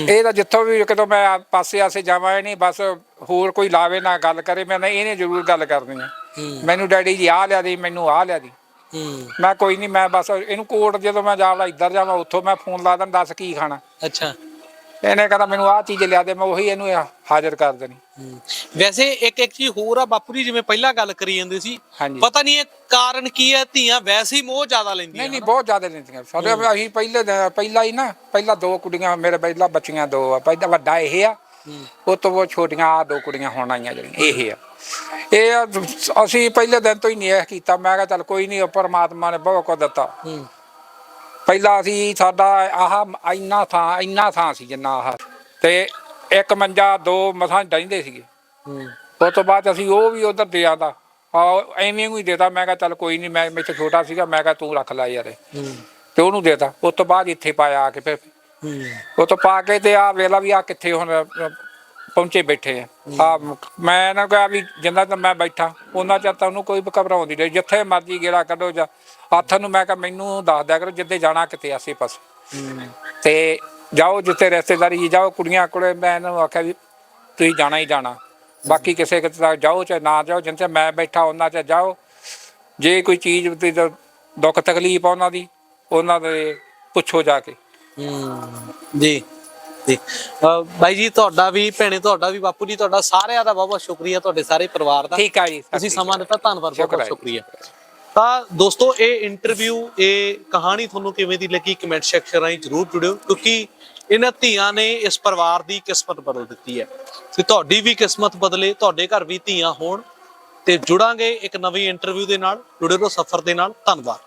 ਇਹ ਤਾਂ ਜਿੱਥੋਂ ਵੀ ਕਿਤੋਂ ਮੈਂ ਆ- ਪਾਸੇ ਆਸੇ ਜਾਵਾਂ ਇਹ ਨਹੀਂ ਬਸ ਹੋਰ ਕੋਈ ਲਾਵੇ ਨਾ ਗੱਲ ਕਰੇ ਮੈਂ ਇਹਨੇ ਜ਼ਰੂਰ ਗੱਲ ਕਰਨੀ ਆ ਹੂੰ। ਮੈਨੂੰ ਡੈਡੀ ਜੀ ਆਹ ਲਿਆ ਦੀ ਮੈਨੂੰ ਆਹ ਲਿਆ ਦੀ। ਮੈਂ ਕੋਈ ਨਹੀਂ ਮੈਂ ਬਸ ਇਹਨੂੰ ਕੋਟ ਜਦੋਂ ਮੈਂ ਜਾਵੜਾ ਇੱਧਰ ਜਾਵਾਂ ਉੱਥੋਂ ਮੈਂ ਫੋਨ ਲਾ ਦਿੰਦਾ ਦੱਸ ਕੀ ਖਾਣਾ। ਅੱਛਾ। ਇਹਨੇ ਕਹਿੰਦਾ ਮੈਨੂੰ ਆਹ ਚੀਜ਼ ਲਿਆ ਦੇ ਮੈਂ ਉਹੀ ਇਹਨੂੰ ਹਾਜ਼ਰ ਕਰ ਦੇਣੀ। ਵੈਸੇ ਇੱਕ ਇੱਕ ਚੀਜ਼ ਹੋਰ ਆ ਬਾਪੂ ਜੀ ਜਿਵੇਂ ਪਹਿਲਾਂ ਗੱਲ ਕਰੀ ਜਾਂਦੇ ਸੀ। ਪਤਾ ਨਹੀਂ ਇਹ ਕਾਰਨ ਕੀ ਹੈ ਧੀਆਂ ਵੈਸੇ ਹੀ ਮੋਹ ਜ਼ਿਆਦਾ ਲੈਂਦੀਆਂ ਨਹੀਂ ਨਹੀਂ ਬਹੁਤ ਜ਼ਿਆਦਾ ਲੈਂਦੀਆਂ। ਸਾਡੇ ਅਸੀਂ ਪਹਿਲੇ ਪਹਿਲਾਂ ਹੀ ਨਾ ਪਹਿਲਾਂ ਦੋ ਕੁੜੀਆਂ ਮੇਰੇ ਪਹਿਲਾਂ ਬੱਚੀਆਂ ਦੋ ਆ ਪਹਿਲਾਂ ਵੱਡਾ ਇਹ ਆ ਉਹ ਤੋਂ ਉਹ ਛੋਟੀਆਂ ਆ ਦੋ ਕੁੜੀਆਂ ਹੁਣ ਆਈਆਂ ਜਿਹੜੀਆਂ ਇਹ ਆ। ਇਹ ਆ, ਅਸੀਂ ਪਹਿਲੇ ਦਿਨ ਤੋਂ ਹੀ ਨਹੀਂ ਇਹ ਕੀਤਾ। ਮੈਂ ਕਿਹਾ ਚੱਲ ਕੋਈ ਨਹੀਂ ਪਰਮਾਤਮਾ ਨੇ ਬਹੁਤ ਕੁਝ ਦਿੱਤਾ। ਹੂੰ। ਪਹਿਲਾਂ ਅਸੀਂ ਸਾਡਾ ਆਹ ਇੰਨਾ ਥਾਂ ਇੰਨਾ ਥਾਂ ਸੀ ਜਿੰਨਾ ਆਹ। ਤੇ ਇੱਕ ਮੰਜਾ ਦੋ ਮਸਾਂ ਡੈਂਦੇ ਸੀਗੇ। ਹੂੰ। ਉਸ ਤੋਂ ਬਾਅਦ ਅਸੀਂ ਉਹ ਵੀ ਉਧਰ ਦੇ ਆਂਦਾ। ਆ ਐਵੇਂ ਹੀ ਦੇਤਾ। ਮੈਂ ਕਿਹਾ ਚੱਲ ਕੋਈ ਨਹੀਂ ਮੈਂ ਮੇਰੇ ਛੋਟਾ ਸੀਗਾ। ਮੈਂ ਕਿਹਾ ਤੂੰ ਰੱਖ ਲੈ ਯਾਰ ਇਹ। ਹੂੰ। ਤੇ ਉਹਨੂੰ ਦੇਤਾ। ਉਸ ਤੋਂ ਬਾਅਦ ਇੱਥੇ ਪਾਇਆ ਆ ਕੇ ਫਿਰ ਉਹ ਤੋਂ ਪਾ ਕੇ ਤੇ ਆ ਵੇਲਾ ਵੀ ਆ ਕਿੱਥੇ ਹੁਣ ਪਹੁੰਚੇ ਬੈਠੇ ਆ। ਆ ਮੈਂ ਨਾ ਕਿਹਾ ਵੀ ਜਿੰਨਾ ਤਾਂ ਮੈਂ ਬੈਠਾ, ਉਹਨਾਂ ਚਿਰ ਤਾਂ ਉਹਨੂੰ ਕੋਈ ਘਬਰਾਉਂਦੀ ਨਹੀਂ। ਜਿੱਥੇ ਮਰਜ਼ੀ ਗੇੜਾ ਕੱਢੋ ਜਾਂ ਹੱਥ ਨੂੰ ਮੈਂ ਕਿਹਾ ਮੈਨੂੰ ਦੱਸ ਦਿਆ ਕਰੋ ਜਿੱਦੇ ਜਾਣਾ ਕਿਤੇ ਆਸੇ ਪਾਸੇ। ਤੇ ਜਾਓ ਜਿੱਥੇ ਰਿਸ਼ਤੇਦਾਰੀ ਜਾਓ ਕੁੜੀਆਂ ਕੋਲੇ। ਮੈਂ ਇਹਨਾਂ ਨੂੰ ਆਖਿਆ ਵੀ ਤੁਸੀਂ ਜਾਣਾ ਹੀ ਜਾਣਾ। ਬਾਕੀ ਕਿਸੇ ਕਿਤੇ ਤੱਕ ਜਾਓ ਚਾਹੇ ਨਾ ਜਾਓ, ਜਿੰਨੇ ਮੈਂ ਬੈਠਾ ਉਹਨਾਂ 'ਚ ਜਾਓ। ਜੇ ਕੋਈ ਚੀਜ਼ ਦੀ ਦੁੱਖ ਤਕਲੀਫ ਆ ਉਹਨਾਂ ਦੀ, ਉਹਨਾਂ ਦੇ ਪੁੱਛੋ ਜਾ ਕੇ। ਹੂੰ ਜੀ। ਜੀ ਬਾਈ ਜੀ ਤੁਹਾਡਾ ਵੀ ਭੈਣੇ ਤੁਹਾਡਾ ਵੀ ਬਾਪੂ ਜੀ ਤੁਹਾਡਾ ਸਾਰਿਆਂ ਦਾ ਬਹੁਤ ਬਹੁਤ ਸ਼ੁਕਰੀਆ ਤੁਹਾਡੇ ਸਾਰੇ ਪਰਿਵਾਰ ਦਾ। ਠੀਕ ਆ ਜੀ ਤੁਸੀਂ ਸਮਾਂ ਦਿੱਤਾ ਧੰਨਵਾਦ ਬਹੁਤ ਬਹੁਤ। ਸ਼ੁਕਰੀਆ। ਤਾਂ ਦੋਸਤੋ ਇਹ ਇੰਟਰਵਿਊ ਇਹ ਕਹਾਣੀ ਤੁਹਾਨੂੰ ਕਿਵੇਂ ਦੀ ਲੱਗੀ ਕਮੈਂਟ ਸੈਕਸ਼ਨ ਰਾਹੀਂ ਜਰੂਰ ਜੁੜਿਓ ਕਿਉਂਕਿ ਇਹਨਾਂ ਧੀਆਂ ਨੇ ਇਸ ਪਰਿਵਾਰ ਦੀ ਕਿਸਮਤ ਬਦਲ ਦਿੱਤੀ ਹੈ। ਤੇ ਤੁਹਾਡੀ ਵੀ ਕਿਸਮਤ ਬਦਲੇ ਤੁਹਾਡੇ ਘਰ ਵੀ ਧੀਆਂ ਹੋਣ ਤੇ ਜੁੜਾਂਗੇ ਇੱਕ ਨਵੀਂ ਇੰਟਰਵਿਊ ਦੇ ਨਾਲ ਜੁੜੇ ਰਹੋ ਸਫ਼ਰ ਦੇ ਨਾਲ। ਧੰਨਵਾਦ।